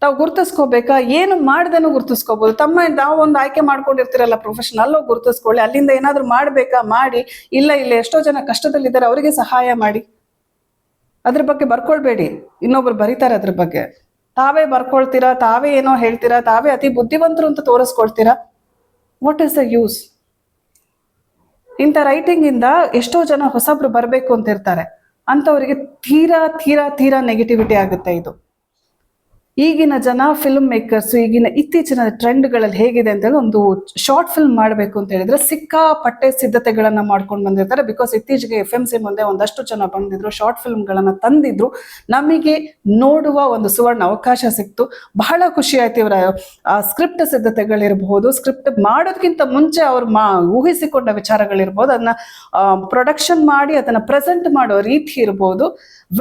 ತಾವು ಗುರ್ತಿಸ್ಕೋಬೇಕಾ? ಏನು ಮಾಡ್ದೇನೂ ಗುರ್ತಿಸ್ಕೋಬಹುದು ತಮ್ಮ ನಾವು ಒಂದು ಆಯ್ಕೆ ಮಾಡ್ಕೊಂಡಿರ್ತೀರಲ್ಲ ಪ್ರೊಫೆಷನ್ ಅಲ್ಲೋಗಿ ಗುರ್ತಿಸ್ಕೊಳ್ಳಿ. ಅಲ್ಲಿಂದ ಏನಾದರೂ ಮಾಡಬೇಕಾ? ಮಾಡಿ. ಇಲ್ಲ ಇಲ್ಲ, ಎಷ್ಟೋ ಜನ ಕಷ್ಟದಲ್ಲಿದ್ದಾರೆ, ಅವರಿಗೆ ಸಹಾಯ ಮಾಡಿ. ಅದ್ರ ಬಗ್ಗೆ ಬರ್ಕೊಳ್ಬೇಡಿ. ಇನ್ನೊಬ್ರು ಬರೀತಾರೆ ಅದ್ರ ಬಗ್ಗೆ. ತಾವೇ ಬರ್ಕೊಳ್ತೀರಾ, ತಾವೇ ಏನೋ ಹೇಳ್ತೀರಾ, ತಾವೇ ಅತಿ ಬುದ್ಧಿವಂತರು ಅಂತ ತೋರಿಸ್ಕೊಳ್ತೀರಾ? ವಾಟ್ ಇಸ್ ದ ಯೂಸ್ ಇಂಥ ರೈಟಿಂಗ್ ಇಂದ ಎಷ್ಟೋ ಜನ ಹೊಸಬ್ರು ಬರಬೇಕು ಅಂತ ಇರ್ತಾರೆ ಅಂಥವರಿಗೆ ತೀರಾ ತೀರಾ ತೀರಾ ನೆಗೆಟಿವಿಟಿ ಆಗುತ್ತೆ ಇದು. ಈಗಿನ ಜನ ಫಿಲ್ಮ್ ಮೇಕರ್ಸ್ ಈಗಿನ ಇತ್ತೀಚಿನ ಟ್ರೆಂಡ್ಗಳಲ್ಲಿ ಹೇಗಿದೆ ಅಂತ ಒಂದು ಶಾರ್ಟ್ ಫಿಲ್ಮ್ ಮಾಡಬೇಕು ಅಂತ ಹೇಳಿದ್ರೆ ಸಿಕ್ಕಾಪಟ್ಟೆ ಸಿದ್ಧತೆಗಳನ್ನ ಮಾಡ್ಕೊಂಡು ಬಂದಿರ್ತಾರೆ. ಬಿಕಾಸ್ ಇತ್ತೀಚೆಗೆ ಎಫ್ ಎಂ ಸಿ ಮುಂದೆ ಒಂದಷ್ಟು ಜನ ಬಂದಿದ್ರು ಶಾರ್ಟ್ ಫಿಲ್ಮ್ಗಳನ್ನ ತಂದಿದ್ರು. ನಮಗೆ ನೋಡುವ ಒಂದು ಸುವರ್ಣ ಅವಕಾಶ ಸಿಕ್ತು. ಬಹಳ ಖುಷಿ ಆಯ್ತು ಇವರ ಸ್ಕ್ರಿಪ್ಟ್ ಸಿದ್ಧತೆಗಳಿರಬಹುದು. ಸ್ಕ್ರಿಪ್ಟ್ ಮಾಡೋದಕ್ಕಿಂತ ಮುಂಚೆ ಅವ್ರು ಮಾ, ಊಹಿಸಿಕೊಂಡ ವಿಚಾರಗಳಿರ್ಬೋದು. ಅದನ್ನ ಪ್ರೊಡಕ್ಷನ್ ಮಾಡಿ, ಅದನ್ನ ಪ್ರೆಸೆಂಟ್ ಮಾಡೋ ರೀತಿ ಇರ್ಬೋದು.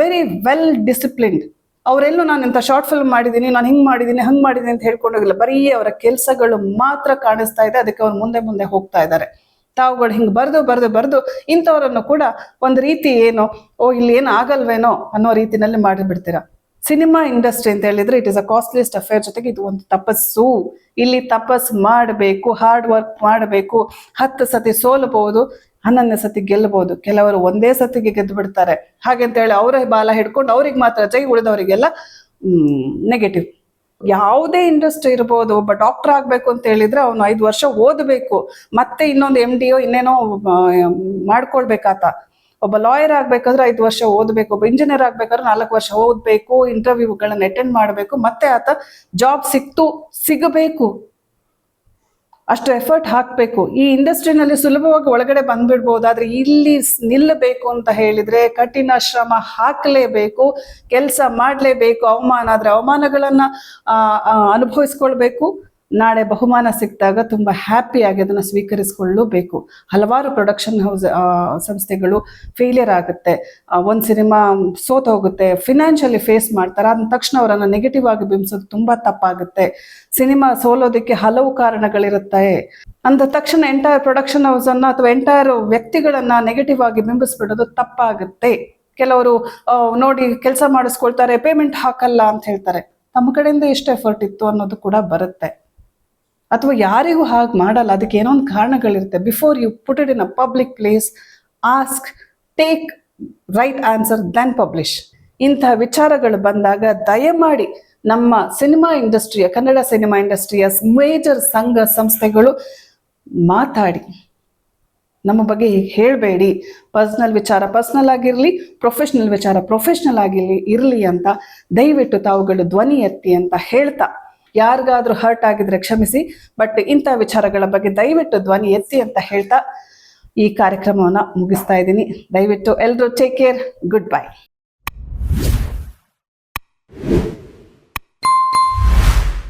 ವೆರಿ ವೆಲ್ ಡಿಸಿಪ್ಲಿನ್ಡ್ ಅವರೆಲ್ಲೂ ನಾನು ಇಂಥ ಶಾರ್ಟ್ ಫಿಲ್ಮ್ ಮಾಡಿದ್ದೀನಿ, ನಾನು ಹಿಂಗೆ ಮಾಡಿದ್ದೀನಿ, ಹಂಗೆ ಮಾಡಿದ್ದೀನಿ ಅಂತ ಹೇಳ್ಕೊಂಡೋಗಿಲ್ಲ ಬರೀ ಅವರ ಕೆಲಸಗಳು ಮಾತ್ರ ಕಾಣಿಸ್ತಾ ಇದೆ, ಅದಕ್ಕೆ ಅವ್ರು ಮುಂದೆ ಮುಂದೆ ಹೋಗ್ತಾ ಇದ್ದಾರೆ. ತಾವುಗಳು ಹಿಂಗೆ ಬರೆದು ಬರೆದು ಬರೆದು ಇಂಥವರನ್ನು ಕೂಡ ಒಂದು ರೀತಿ ಏನು, ಓ, ಇಲ್ಲಿ ಏನು ಆಗಲ್ವೇನೋ ಅನ್ನೋ ರೀತಿನಲ್ಲಿ ಮಾಡಿಬಿಡ್ತೀರಾ? ಸಿನಿಮಾ ಇಂಡಸ್ಟ್ರಿ ಅಂತ ಹೇಳಿದ್ರೆ it is a costliest affair ಜೊತೆಗೆ ಇದು ಒಂದು ತಪಸ್ಸು. ಇಲ್ಲಿ ತಪಸ್ ಮಾಡಬೇಕು ಹಾರ್ಡ್ ವರ್ಕ್ ಮಾಡಬೇಕು, ಹತ್ತು ಸತಿ ಸೋಲಬಹುದು ಹನ್ನೊಂದನೇ ಸತಿ ಗೆಲ್ಲಬಹುದು ಕೆಲವರು ಒಂದೇ ಸತಿಗೆ ಗೆದ್ದು ಬಿಡ್ತಾರೆ ಹಾಗಂತ ಹೇಳಿ ಅವರೇ ಬಾಲ ಹಿಡ್ಕೊಂಡು ಅವ್ರಿಗೆ ಮಾತ್ರ ಜೈ ಉಳಿದವರಿಗೆಲ್ಲ ನೆಗೆಟಿವ್ ಯಾವುದೇ ಇಂಡಸ್ಟ್ರಿ ಇರ್ಬೋದು, ಒಬ್ಬ ಡಾಕ್ಟರ್ ಆಗ್ಬೇಕು ಅಂತ ಹೇಳಿದ್ರೆ ಅವನು ಐದು ವರ್ಷ ಓದಬೇಕು. ಮತ್ತೆ ಇನ್ನೊಂದು ಎಂ ಡಿ ಇನ್ನೇನೋ ಮಾಡ್ಕೊಳ್ಬೇಕಾತ. ಒಬ್ಬ ಲಾಯರ್ ಆಗ್ಬೇಕಾದ್ರೆ ಐದು ವರ್ಷ ಓದಬೇಕು, ಒಬ್ಬ ಇಂಜಿನಿಯರ್ ಆಗ್ಬೇಕಾದ್ರೆ ನಾಲ್ಕು ವರ್ಷ ಓದಬೇಕು ಇಂಟರ್ವ್ಯೂಗಳನ್ನ ಅಟೆಂಡ್ ಮಾಡಬೇಕು, ಮತ್ತೆ ಆತ ಜಾಬ್ ಸಿಕ್ತು, ಸಿಗಬೇಕು. ಅಷ್ಟು ಎಫರ್ಟ್ ಹಾಕಬೇಕು. ಈ ಇಂಡಸ್ಟ್ರಿನಲ್ಲಿ ಸುಲಭವಾಗಿ ಒಳಗಡೆ ಬಂದ್ಬಿಡ್ಬೋದು ಆದರೆ ಇಲ್ಲಿ ನಿಲ್ಲಬೇಕು ಅಂತ ಹೇಳಿದ್ರೆ ಕಠಿಣ ಶ್ರಮ ಹಾಕಲೇಬೇಕು, ಕೆಲಸ ಮಾಡಲೇಬೇಕು, ಅವಮಾನ ಆದರೆ ಅವಮಾನಗಳನ್ನ ಅನುಭವಿಸ್ಕೊಳ್ಬೇಕು. ನಾಳೆ ಬಹುಮಾನ ಸಿಕ್ಕಿದಾಗ ತುಂಬಾ ಹ್ಯಾಪಿಯಾಗಿ ಅದನ್ನ ಸ್ವೀಕರಿಸಿಕೊಳ್ಳಬೇಕು. ಹಲವಾರು ಪ್ರೊಡಕ್ಷನ್ ಹೌಸ್ ಸಂಸ್ಥೆಗಳು ಫೇಲಿಯರ್ ಆಗುತ್ತೆ. ಒಂದು ಸಿನಿಮಾ ಸೋತ ಹೋಗುತ್ತೆ ಫಿನಾನ್ಷಿಯಲಿ ಫೇಸ್ ಮಾಡ್ತಾರೆ ಅದ ತಕ್ಷಣ ಅವರನ್ನ ನೆಗೆಟಿವ್ ಆಗಿ ಬಿಂಬಿಸೋದು ತುಂಬಾ ತಪ್ಪಾಗುತ್ತೆ. ಸಿನಿಮಾ ಸೋಲೋದಕ್ಕೆ ಹಲವು ಕಾರಣಗಳಿರುತ್ತೆ. ಅಂದ ತಕ್ಷಣ ಎಂಟೈರ್ ಪ್ರೊಡಕ್ಷನ್ ಹೌಸನ್ನು ಅಥವಾ ಎಂಟೈರ್ ವ್ಯಕ್ತಿಗಳನ್ನ ನೆಗೆಟಿವ್ ಆಗಿ ಬಿಂಬಿಸ್ಬಿಡೋದು ತಪ್ಪಾಗುತ್ತೆ. ಕೆಲವರು ನೋಡಿ ಕೆಲಸ ಮಾಡಿಸ್ಕೊಳ್ತಾರೆ ಪೇಮೆಂಟ್ ಹಾಕಲ್ಲ ಅಂತ ಹೇಳ್ತಾರೆ. ತಮ್ಮ ಕಡೆಯಿಂದ ಎಷ್ಟು ಎಫರ್ಟ್ ಇತ್ತು ಅನ್ನೋದು ಕೂಡ ಬರುತ್ತೆ. ಅಥವಾ ಯಾರಿಗೂ ಹಾಗೆ ಮಾಡಲ್ಲ, ಅದಕ್ಕೆ ಏನೋ ಒಂದು ಕಾರಣಗಳಿರುತ್ತೆ. Before you put it in a public place ask take right answer then publish ಇಂತಹ ವಿಚಾರಗಳು ಬಂದಾಗ ದಯಮಾಡಿ ನಮ್ಮ ಸಿನಿಮಾ ಇಂಡಸ್ಟ್ರಿಯ, ಕನ್ನಡ ಸಿನಿಮಾ ಇಂಡಸ್ಟ್ರಿಯ ಮೇಜರ್ ಸಂಘ ಸಂಸ್ಥೆಗಳು ಮಾತಾಡಿ. ನಮ್ಮ ಬಗ್ಗೆ ಹೇಳಬೇಡಿ. ಪರ್ಸ್ನಲ್ ವಿಚಾರ ಪರ್ಸ್ನಲ್ ಆಗಿರಲಿ ಪ್ರೊಫೆಷ್ನಲ್ ವಿಚಾರ ಪ್ರೊಫೆಷ್ನಲ್ ಆಗಿರಲಿ, ಇರಲಿ ಅಂತ ದಯವಿಟ್ಟು ತಾವುಗಳು ಧ್ವನಿ ಎತ್ತಿ ಅಂತ ಹೇಳ್ತಾ ಯಾರಿಗಾದ್ರೂ ಹರ್ಟ್ ಆಗಿದ್ರೆ ಕ್ಷಮಿಸಿ. ಬಟ್ ಇಂಥ ವಿಚಾರಗಳ ಬಗ್ಗೆ ದಯವಿಟ್ಟು ಧ್ವನಿ ಎತ್ತಿ ಅಂತ ಹೇಳ್ತಾ ಈ ಕಾರ್ಯಕ್ರಮವನ್ನು ಮುಗಿಸ್ತಾ ಇದ್ದೀನಿ. ದಯವಿಟ್ಟು ಎಲ್ಲರೂ ಟೇಕ್ ಕೇರ್ ಗುಡ್ ಬೈ